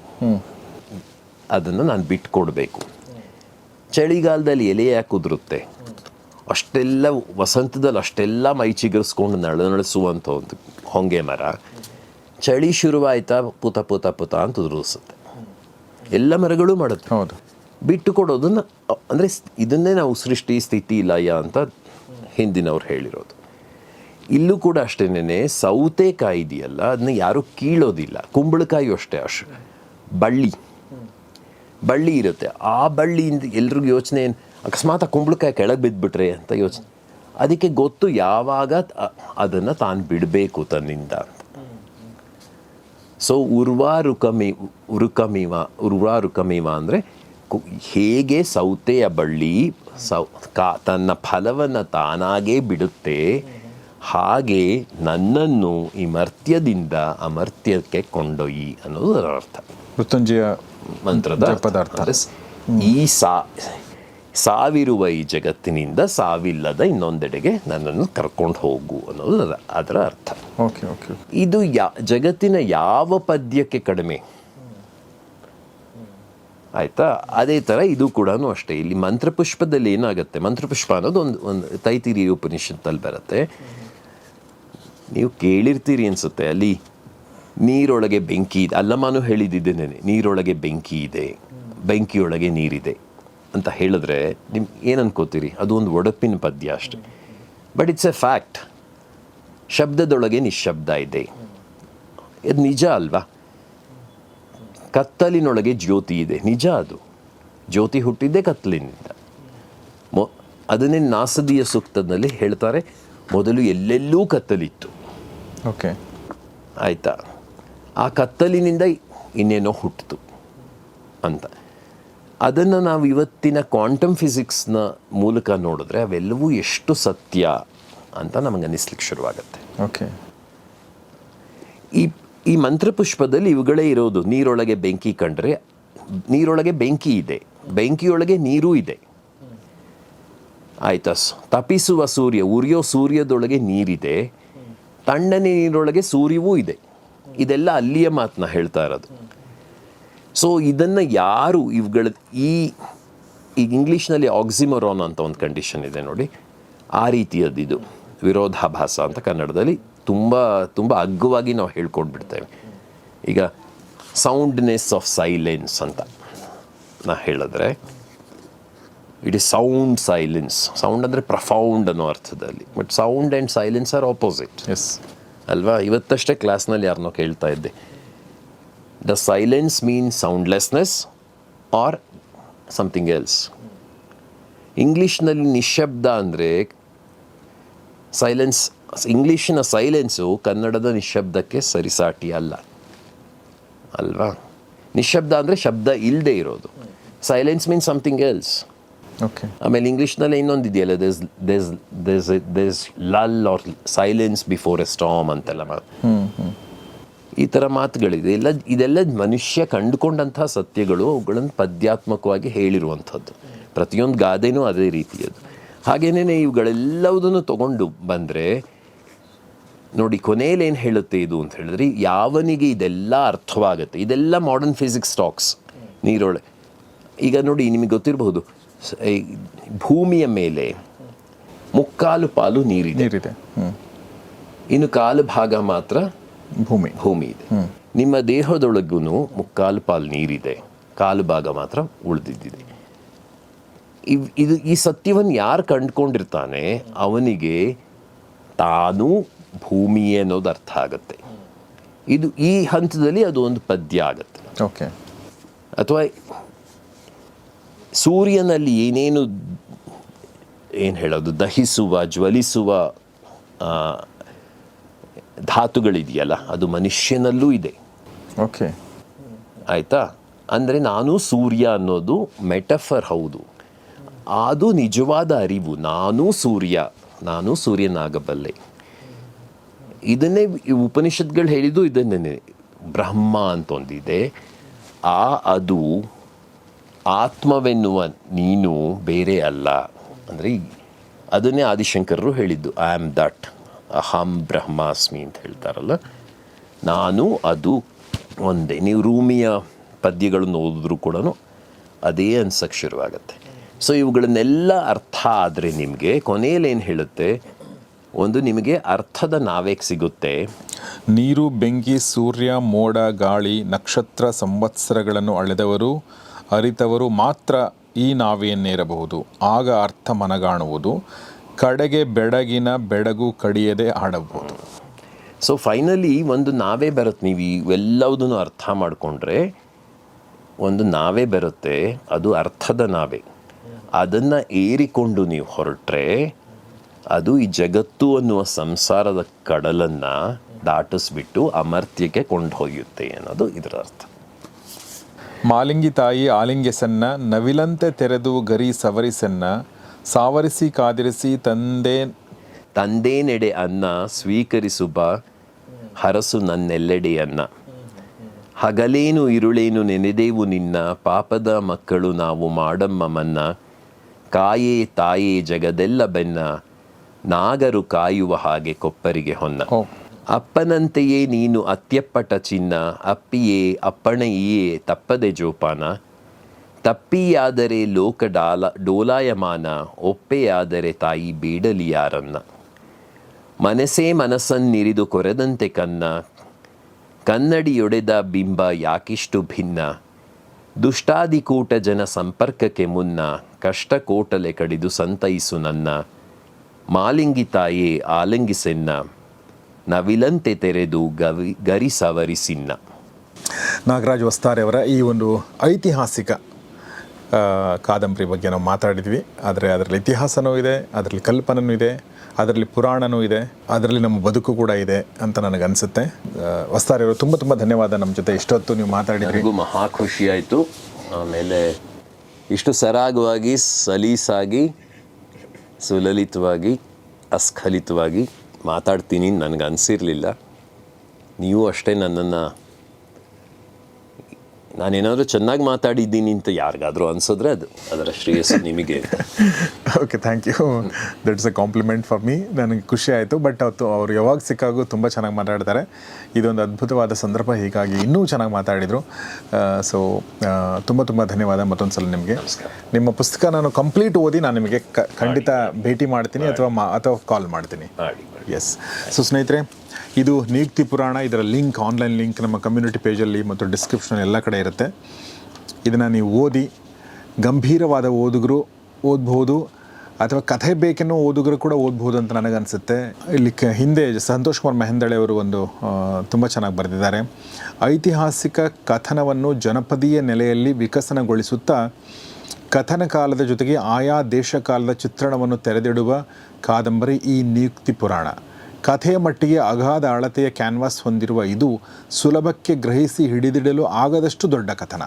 ಅದನ್ನು ನಾನು ಬಿಟ್ಕೊಡ್ಬೇಕು. ಚಳಿಗಾಲದಲ್ಲಿ ಎಲೆ ಯಾಕೆ ಕುದುರುತ್ತೆ ಅಷ್ಟೆಲ್ಲ ವಸಂತದಲ್ಲಿ ಅಷ್ಟೆಲ್ಲ ಮೈ ಚಿಗರಿಸ್ಕೊಂಡು ನಳ ನಳಿಸುವಂಥ ಒಂದು ಹೊಂಗೆ ಮರ. ಚಳಿ ಶುರುವಾಯ್ತಾ ಪುತ ಪುತ ಪುತ ಅಂತ ಉದುರಿಸುತ್ತೆ. ಎಲ್ಲ ಮರಗಳು ಮಾಡುತ್ತೆ. ಹೌದು. ಬಿಟ್ಟು ಕೊಡೋದನ್ನ ಅಂದರೆ ಇದನ್ನೇ ನಾವು ಸೃಷ್ಟಿ ಸ್ಥಿತಿ ಲಯ ಅಂತ ಹಿಂದಿನವ್ರು ಹೇಳಿರೋದು. ಇಲ್ಲೂ ಕೂಡ ಅಷ್ಟೇನೆ ಸೌತೆಕಾಯಿ ಇದೆಯಲ್ಲ ಅದನ್ನ ಯಾರು ಕೀಳೋದಿಲ್ಲ. ಕುಂಬಳಕಾಯಿ ಅಷ್ಟೇ ಅಷ್ಟು ಬಳ್ಳಿ. ಬಳ್ಳಿ ಇರುತ್ತೆ. ಆ ಬಳ್ಳಿಯಿಂದ ಎಲ್ರಿಗೂ ಯೋಚನೆ ಏನು, ಅಕಸ್ಮಾತ್ ಆ ಕುಂಬಳಕಾಯಿ ಕೆಳಗೆ ಬಿದ್ದುಬಿಟ್ರೆ ಅಂತ ಯೋಚನೆ. ಅದಕ್ಕೆ ಗೊತ್ತು ಯಾವಾಗ ಅದನ್ನು ತಾನು ಬಿಡಬೇಕು ತನ್ನಿಂದ ಸೊ ಉರ್ವಾರುಕಮಿ ಉರುಕಮಿವ ಉರ್ವಾರುಕಮಿವ ಅಂದರೆ ಹೇಗೆ ಸೌತೆಯ ಬಳ್ಳಿ ಸೌ, ಕಾ, ತನ್ನ ಫಲವನ್ನು ತಾನಾಗೇ ಬಿಡುತ್ತೆ ಹಾಗೆ ನನ್ನನ್ನು ಈ ಮರ್ತ್ಯದಿಂದ ಅಮರ್ತ್ಯಕ್ಕೆ ಕೊಂಡೊಯ್ಯಿ ಅನ್ನೋದು ಅದರ ಅರ್ಥ. ಮೃತ್ಯುಂಜಯ ಮಂತ್ರದ ಪದಾರ್ಥ ಈ ಸಾ ಸಾವಿರುವ ಈ ಜಗತ್ತಿನಿಂದ ಸಾವಿಲ್ಲದ ಇನ್ನೊಂದೆಡೆಗೆ ನನ್ನನ್ನು ಕರ್ಕೊಂಡು ಹೋಗು ಅನ್ನೋದು ಅದರ- ಅದರ ಅರ್ಥ ಓಕೆ ಓಕೆ ಇದು ಯಾ ಜಗತ್ತಿನ ಯಾವ ಪದ್ಯಕ್ಕೆ ಕಡಿಮೆ? ಆಯ್ತಾ? ಅದೇ ಥರ ಇದು ಕೂಡ ಅಷ್ಟೇ. ಇಲ್ಲಿ ಮಂತ್ರಪುಷ್ಪದಲ್ಲಿ ಏನಾಗುತ್ತೆ? ಮಂತ್ರಪುಷ್ಪ ಅನ್ನೋದು ಒಂದು ಒಂದು ತೈತಿರಿ ಉಪನಿಷತ್ತಲ್ಲಿ ಬರುತ್ತೆ. ನೀವು ಕೇಳಿರ್ತೀರಿ ಅನ್ಸುತ್ತೆ, ಅಲ್ಲಿ ನೀರೊಳಗೆ ಬೆಂಕಿ ಇದೆ. ಅಲ್ಲಮ್ಮನೂ ಹೇಳಿದ್ದೇನೆ ನೀರೊಳಗೆ ಬೆಂಕಿ ಇದೆ, ಬೆಂಕಿಯೊಳಗೆ ನೀರಿದೆ ಅಂತ ಹೇಳಿದ್ರೆ ನಿಮ್ಗೆ ಏನು ಅನ್ಕೋತೀರಿ? ಅದು ಒಂದು ಒಡಪಿನ ಪದ್ಯ ಅಷ್ಟೆ. ಬಟ್ ಇಟ್ಸ್ ಎ ಫ್ಯಾಕ್ಟ್ ಶಬ್ದದೊಳಗೆ ನಿಶಬ್ದ ಇದೆ. ಇದು ನಿಜ ಅಲ್ವಾ? ಕತ್ತಲಿನೊಳಗೆ ಜ್ಯೋತಿ ಇದೆ. ನಿಜ ಅದು. ಜ್ಯೋತಿ ಹುಟ್ಟಿದ್ದೆ ಕತ್ತಲಿನಿಂದ. ಮೊ ಅದನ್ನೇ ನಾಸದಿಯ ಸೂಕ್ತದಲ್ಲಿ ಹೇಳ್ತಾರೆ. ಮೊದಲು ಎಲ್ಲೆಲ್ಲೂ ಕತ್ತಲಿತ್ತು. ಓಕೆ. ಆಯಿತಾ? ಆ ಕತ್ತಲಿನಿಂದ ಇನ್ನೇನೋ ಹುಟ್ಟಿತು ಅಂತ. ಅದನ್ನು ನಾವು ಇವತ್ತಿನ ಕ್ವಾಂಟಮ್ ಫಿಸಿಕ್ಸ್ನ ಮೂಲಕ ನೋಡಿದ್ರೆ ಅವೆಲ್ಲವೂ ಎಷ್ಟು ಸತ್ಯ ಅಂತ ನಮಗೆ ಅನ್ನಿಸ್ಲಿಕ್ಕೆ ಶುರುವಾಗುತ್ತೆ. ಓಕೆ. ಈ ಈ ಮಂತ್ರಪುಷ್ಪದಲ್ಲಿ ಇವುಗಳೇ ಇರೋದು. ನೀರೊಳಗೆ ಬೆಂಕಿ ಕಂಡ್ರೆ ನೀರೊಳಗೆ ಬೆಂಕಿ ಇದೆ. ಬೆಂಕಿಯೊಳಗೆ ನೀರೂ ಇದೆ. ಆಯ್ತಾ? ತಪಿಸುವ ಸೂರ್ಯ ಉರಿಯೋ ಸೂರ್ಯದೊಳಗೆ ನೀರಿದೆ. ತಣ್ಣನೆ ನೀರೊಳಗೆ ಸೂರ್ಯವೂ ಇದೆ. ಇದೆಲ್ಲ ಅಲ್ಲಿಯ ಮಾತನ್ನ ಹೇಳ್ತಾ ಇರೋದು. ಸೊ ಇದನ್ನು ಯಾರು ಇವುಗಳ ಈ ಈಗ ಇಂಗ್ಲೀಷ್ನಲ್ಲಿ ಆಕ್ಸಿಮರಾನ್ ಅಂತ ಒಂದು ಕಂಡೀಷನ್ ಇದೆ ನೋಡಿ. ಆ ರೀತಿಯದ್ದು ಇದು. ವಿರೋಧಾಭಾಸ ಅಂತ ಕನ್ನಡದಲ್ಲಿ ತುಂಬ ತುಂಬ ಅಗ್ಗವಾಗಿ ನಾವು ಹೇಳ್ಕೊಟ್ಬಿಡ್ತೇವೆ. ಈಗ ಸೌಂಡ್ನೆಸ್ ಆಫ್ ಸೈಲೆನ್ಸ್ ಅಂತ ನಾ ಹೇಳಿದ್ರೆ it is sound silence sound ಅಂದರೆ ಪ್ರಫೌಂಡ್ ಅನ್ನೋ ಅರ್ಥದಲ್ಲಿ. But sound and silence are opposite S ಅಲ್ವಾ? ಇವತ್ತಷ್ಟೇ ಕ್ಲಾಸ್ನಲ್ಲಿ ಯಾರನ್ನೋ ಕೇಳ್ತಾ ಇದ್ದೆ. The silence mean soundlessness or something else ಇಂಗ್ಲೀಷ್ನಲ್ಲಿ ನಿಶಬ್ದ ಅಂದರೆ ಸೈಲೆನ್ಸ್ ಇಂಗ್ಲೀಷಿನ ಸೈಲೆನ್ಸು ಕನ್ನಡದ ನಿಶಬ್ದಕ್ಕೆ ಸರಿಸಾಟಿ ಅಲ್ಲ. ಅಲ್ವಾ? ನಿಶಬ್ದ ಅಂದರೆ ಶಬ್ದ ಇಲ್ಲದೆ ಇರೋದು. ಸೈಲೆನ್ಸ್ ಮೀನ್ಸ್ ಸಮಥಿಂಗ್ ಎಲ್ಸ್ ಆಮೇಲೆ ಇಂಗ್ಲೀಷ್ನಲ್ಲೇ ಇನ್ನೊಂದು ಇದೆಯಲ್ಲ there's there's there's there's lull or silence before a storm ಅಂತೆಲ್ಲ ಮಾತು ಈ ಥರ ಮಾತುಗಳಿದೆ ಎಲ್ಲ ಇದೆಲ್ಲ ಮನುಷ್ಯ ಕಂಡುಕೊಂಡಂತಹ ಸತ್ಯಗಳು ಅವುಗಳನ್ನು ಪದ್ಯಾತ್ಮಕವಾಗಿ ಹೇಳಿರುವಂಥದ್ದು. ಪ್ರತಿಯೊಂದು ಗಾದೆನೂ ಅದೇ ರೀತಿಯದು. ಹಾಗೇನೇ ಇವುಗಳೆಲ್ಲವುದನ್ನು ತಗೊಂಡು ಬಂದರೆ ನೋಡಿ ಕೊನೆಯಲ್ಲಿ ಏನು ಹೇಳುತ್ತೆ ಇದು ಅಂತ ಹೇಳಿದ್ರೆ ಯಾವನಿಗೆ ಇದೆಲ್ಲ ಅರ್ಥವಾಗುತ್ತೆ. ಇದೆಲ್ಲ ಮಾಡರ್ನ್ ಫಿಸಿಕ್ಸ್ ಸ್ಟಾಕ್ಸ್ ನೀರೊಳೆ ಈಗ ನೋಡಿ ನಿಮಗೆ ಗೊತ್ತಿರಬಹುದು ಈ ಭೂಮಿಯ ಮೇಲೆ ಮುಕ್ಕಾಲು ಪಾಲು ನೀರಿದೆ. ನೀರಿದೆ. ಇನ್ನು ಕಾಲು ಭಾಗ ಮಾತ್ರ ಭೂಮಿ. ಭೂಮಿ ಇದೆ. ನಿಮ್ಮ ದೇಹದೊಳಗೂ ಮುಕ್ಕಾಲು ಪಾಲು ನೀರಿದೆ. ಕಾಲು ಭಾಗ ಮಾತ್ರ ಉಳಿದಿದ್ದಿದೆ. ಇವ್ ಇದು ಈ ಸತ್ಯವನ್ನು ಯಾರು ಕಂಡುಕೊಂಡಿರ್ತಾನೆ ಅವನಿಗೆ ತಾನು ಭೂಮಿ ಅನ್ನೋದು ಅರ್ಥ ಆಗುತ್ತೆ. ಇದು ಈ ಹಂತದಲ್ಲಿ ಅದು ಒಂದು ಪದ್ಯ ಆಗುತ್ತೆ. ಓಕೆ. ಅಥವಾ ಸೂರ್ಯನಲ್ಲಿ ಏನೇನು ಏನು ಹೇಳೋದು? ದಹಿಸುವ ಜ್ವಲಿಸುವ ಧಾತುಗಳಿದೆಯಲ್ಲ ಅದು ಮನುಷ್ಯನಲ್ಲೂ ಇದೆ. ಓಕೆ ಆಯಿತಾ? ಅಂದರೆ ನಾನು ಸೂರ್ಯ ಅನ್ನೋದು ಮೆಟಫರ್ ಹೌದು. ಅದು ನಿಜವಾದ ಅರಿವು. ನಾನು ಸೂರ್ಯ ನಾನು ಸೂರ್ಯನಾಗಬಲ್ಲೆ. ಇದನ್ನೇ ಉಪನಿಷತ್ಗಳು ಹೇಳಿದ್ದು ಇದನ್ನೇ. ಬ್ರಹ್ಮ ಅಂತ ಒಂದಿದೆ ಆ ಅದು ಆತ್ಮವೆನ್ನುವ ನೀನು ಬೇರೆ ಅಲ್ಲ. ಅಂದರೆ ಅದನ್ನೇ ಆದಿಶಂಕರರು ಹೇಳಿದ್ದು ಐ ಆಮ್ ದಟ್ ಅಹಂ ಬ್ರಹ್ಮಾಸ್ಮಿ ಅಂತ ಹೇಳ್ತಾರಲ್ಲ. ನಾನು, ಅದು ಒಂದೇ. ನೀವು ರೂಮಿಯ ಪದ್ಯಗಳನ್ನು ಓದಿದ್ರು ಕೂಡ ಅದೇ ಅನ್ಸಕ್ಕೆ ಶುರುವಾಗುತ್ತೆ. ಸೊ ಇವುಗಳನ್ನೆಲ್ಲ ಅರ್ಥ ಆದರೆ ನಿಮಗೆ ಕೊನೆಯಲ್ಲಿ ಏನು ಹೇಳುತ್ತೆ? ಒಂದು ನಿಮಗೆ ಅರ್ಥದ ನಾವೇಕ್ ಸಿಗುತ್ತೆ. ನೀರು, ಬೆಂಕಿ, ಸೂರ್ಯ, ಮೋಡ, ಗಾಳಿ, ನಕ್ಷತ್ರ, ಸಂವತ್ಸರಗಳನ್ನು ಅಳೆದವರು ಅರಿತವರು ಮಾತ್ರ ಈ ನಾವೆಯನ್ನೇರಬಹುದು. ಆಗ ಅರ್ಥ ಮನಗಾಣುವುದು, ಕಡೆಗೆ ಬೆಡಗಿನ ಬೆಡಗು ಕಡಿಯದೆ ಆಡಬಹುದು. ಸೊ ಫೈನಲಿ ಒಂದು ನಾವೇ ಬರುತ್ತೆ ನೀವು ಇವೆಲ್ಲವುದನ್ನು ಅರ್ಥ ಮಾಡಿಕೊಂಡ್ರೆ ಒಂದು ನಾವೇ ಬರುತ್ತೆ, ಅದು ಅರ್ಥದ ನಾವೇ. ಅದನ್ನು ಏರಿಕೊಂಡು ನೀವು ಹೊರಟ್ರೆ ಅದು ಈ ಜಗತ್ತು ಅನ್ನುವ ಸಂಸಾರದ ಕಡಲನ್ನು ದಾಟಿಸ್ಬಿಟ್ಟು ಅಮರ್ತ್ಯಕ್ಕೆ ಕೊಂಡೊಯ್ಯುತ್ತೆ ಅನ್ನೋದು ಇದರ ಅರ್ಥ. ಮಾಲಿಂಗಿ ತಾಯಿ ಆಲಿಂಗೆಸನ್ನ ನವಿಲಂತೆ ತೆರೆದು ಗರಿ ಸವರಿಸನ್ನ ಸಾವರಿಸಿ ಕಾದಿರಿಸಿ ತಂದೆ ತಂದೇನೆಡೆ ಅನ್ನ ಸ್ವೀಕರಿಸು ಬಾ ಹರಸು ನನ್ನೆಲ್ಲೆಡೆಯನ್ನ ಹಗಲೇನು ಇರುಳೇನು ನೆನೆದೇವು ನಿನ್ನ ಪಾಪದ ಮಕ್ಕಳು ನಾವು ಮಾಡಮ್ಮ ಮನ್ನ. ಕಾಯೇ ತಾಯೇ ಜಗದೆಲ್ಲ ಬೆನ್ನ ನಾಗರು ಕಾಯುವ ಹಾಗೆ ಕೊಪ್ಪರಿಗೆ ಹೊನ್ನ. ಅಪ್ಪನಂತೆಯೇ ನೀನು ಅತ್ಯಪ್ಪಟ ಚಿನ್ನ, ಅಪ್ಪಿಯೇ ಅಪ್ಪಣೆಯೇ ತಪ್ಪದೆ ಜೋಪಾನ. ತಪ್ಪಿಯಾದರೆ ಲೋಕ ಡಾಲ, ಡೋಲಾಯಮಾನ, ಒಪ್ಪೆಯಾದರೆ ತಾಯಿ ಬೀಡಲಿಯಾರನ್ನ ಮನಸ್ಸೇ ಮನಸ್ಸನ್ನಿರಿದು ಕೊರೆದಂತೆ ಕನ್ನ. ಕನ್ನಡಿಯೊಡೆದ ಬಿಂಬ ಯಾಕಿಷ್ಟು ಭಿನ್ನ. ದುಷ್ಟಾದಿಕೂಟ ಜನ ಸಂಪರ್ಕಕ್ಕೆ ಮುನ್ನ ಕಷ್ಟ ಕೋಟಲೆ ಕಡಿದು ಸಂತೈಸು ನನ್ನ. ಮಾಲಿಂಗಿ ತಾಯೇ ಆಲಂಗಿಸೆನ್ನ. ನವಿಲಂತೆ ತೆರೆದು ಗವಿ ಗರಿಸವರಿಸಿನ್ನ ನಾಗರಾಜ್ ವಸ್ತಾರೆಯವರ ಈ ಒಂದು ಐತಿಹಾಸಿಕ ಕಾದಂಬರಿ ಬಗ್ಗೆ ನಾವು ಮಾತಾಡಿದ್ವಿ. ಆದರೆ ಅದರಲ್ಲಿ ಇತಿಹಾಸನೂ ಇದೆ ಅದರಲ್ಲಿ ಕಲ್ಪನೂ ಇದೆ ಅದರಲ್ಲಿ ಪುರಾಣನೂ ಇದೆ ಅದರಲ್ಲಿ ನಮ್ಮ ಬದುಕು ಕೂಡ ಇದೆ ಅಂತ ನನಗೆ ಅನಿಸುತ್ತೆ ವಸ್ತಾರೆ ಅವರು ತುಂಬ ತುಂಬ ಧನ್ಯವಾದ ನಮ್ಮ ಜೊತೆ ಇಷ್ಟೊತ್ತು ನೀವು ಮಾತಾಡಿದ್ರಿ. ಮಹಾ ಖುಷಿಯಾಯಿತು ಆಮೇಲೆ ಇಷ್ಟು ಸರಾಗವಾಗಿ ಸಲೀಸಾಗಿ ಸುಲಲಿತವಾಗಿ ಅಸ್ಖಲಿತವಾಗಿ ಮಾತಾಡ್ತೀನಿ ನನಗೆ ಅನಿಸಿರಲಿಲ್ಲ. ನೀವು ಅಷ್ಟೇ ನನ್ನನ್ನು ನಾನೇನಾದರೂ ಚೆನ್ನಾಗಿ ಮಾತಾಡಿದ್ದೀನಿ ಅಂತ ಯಾರಿಗಾದರೂ ಅನ್ಸಿದ್ರೆ ಅದು ಅದರ ಶ್ರೇಯಸ್ಸು ನಿಮಗೆ. Okay thank you that's a compliment for me ನನಗೆ ಖುಷಿ ಆಯಿತು ಬಟ್ ಅವತ್ತು ಅವ್ರು ಯಾವಾಗ ಸಿಕ್ಕಾಗೂ ತುಂಬ ಚೆನ್ನಾಗಿ ಮಾತಾಡ್ತಾರೆ. ಇದೊಂದು ಅದ್ಭುತವಾದ ಸಂದರ್ಭ ಹೀಗಾಗಿ ಇನ್ನೂ ಚೆನ್ನಾಗಿ ಮಾತಾಡಿದರು. ಸೊ ತುಂಬ ತುಂಬ ಧನ್ಯವಾದ ಮತ್ತೊಂದು ಸಲ ನಿಮಗೆ ನಿಮ್ಮ ಪುಸ್ತಕ ನಾನು ಕಂಪ್ಲೀಟ್ ಓದಿ ನಾನು ನಿಮಗೆ ಖಂಡಿತ ಭೇಟಿ ಮಾಡ್ತೀನಿ ಅಥವಾ ಮಾ ಅಥವಾ ಕಾಲ್ ಮಾಡ್ತೀನಿ. ಮಾಡಿ ಮಾಡಿ. ಎಸ್ ಸೊ ಸ್ನೇಹಿತರೆ, ಇದು ನಿಯುಕ್ತಿ ಪುರಾಣ, ಇದರ ಲಿಂಕ್ ಆನ್ಲೈನ್ ಲಿಂಕ್ ನಮ್ಮ ಕಮ್ಯುನಿಟಿ ಪೇಜಲ್ಲಿ ಮತ್ತು ಡಿಸ್ಕ್ರಿಪ್ಷನ್ ಎಲ್ಲ ಕಡೆ ಇರುತ್ತೆ. ಇದನ್ನು ನೀವು ಓದಿ, ಗಂಭೀರವಾದ ಓದುಗರು ಓದ್ಬೋದು ಅಥವಾ ಕಥೆ ಬೇಕೆನ್ನೋ ಓದುಗರು ಕೂಡ ಓದ್ಬೋದು ಅಂತ ನನಗನ್ಸುತ್ತೆ. ಇಲ್ಲಿ ಕ, ಹಿಂದೆ ಸಂತೋಷ್ ಕುಮಾರ್ ಮೆಹಂದಳೆ ಅವರು ಒಂದು ತುಂಬ ಚೆನ್ನಾಗಿ ಬರೆದಿದ್ದಾರೆ. ಐತಿಹಾಸಿಕ ಕಥನವನ್ನು ಜನಪದೀಯ ನೆಲೆಯಲ್ಲಿ ವಿಕಸನಗೊಳಿಸುತ್ತಾ ಕಥನ ಕಾಲದ ಜೊತೆಗೆ ಆಯಾ ದೇಶ ಕಾಲದ ಚಿತ್ರಣವನ್ನು ತೆರೆದಿಡುವ ಕಾದಂಬರಿ ಈ ನಿಯುಕ್ತಿ ಪುರಾಣ. ಕಥೆಯ ಮಟ್ಟಿಗೆ ಅಗಾಧ ಅಳತೆಯ ಕ್ಯಾನ್ವಾಸ್ ಹೊಂದಿರುವ ಇದು ಸುಲಭಕ್ಕೆ ಗ್ರಹಿಸಿ ಹಿಡಿದಿಡಲು ಆಗದಷ್ಟು ದೊಡ್ಡ ಕಥನ.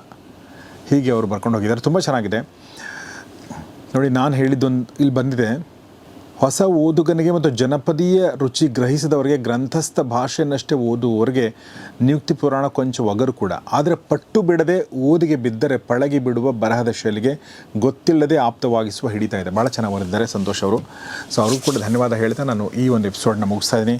ಹೀಗೆ ಅವರು ಬರ್ಕೊಂಡು ಹೋಗಿದ್ದಾರೆ. ತುಂಬ ಚೆನ್ನಾಗಿದೆ. ನೋಡಿ, ನಾನು ಹೇಳಿದ್ದೊಂದು ಇಲ್ಲಿ ಬಂದಿದೆ. ಹೊಸ ಓದುಗನಿಗೆ ಮತ್ತು ಜನಪದೀಯ ರುಚಿ ಗ್ರಹಿಸಿದವರಿಗೆ ಗ್ರಂಥಸ್ಥ ಭಾಷೆಯನ್ನಷ್ಟೇ ಓದುವವರಿಗೆ ನಿಯುಕ್ತಿ ಪುರಾಣ ಕೊಂಚ ಒಗರು ಕೂಡ. ಆದರೆ ಪಟ್ಟು ಬಿಡದೆ ಓದಿಗೆ ಬಿದ್ದರೆ ಪಳಗಿ ಬಿಡುವ ಬರಹದ ಶೈಲಿಗೆ ಗೊತ್ತಿಲ್ಲದೆ ಆಪ್ತವಾಗಿಸುವ ಹಿಡಿತಾ ಇದೆ. ಭಾಳ ಚೆನ್ನಾಗಿ ಬಂದಿದ್ದಾರೆ ಸಂತೋಷ್ ಅವರು. ಸೊ ಅವ್ರಿಗೂ ಕೂಡ ಧನ್ಯವಾದ ಹೇಳ್ತಾ ನಾನು ಈ ಒಂದು ಎಪಿಸೋಡ್ನ ಮುಗಿಸ್ತಾ ಇದ್ದೀನಿ.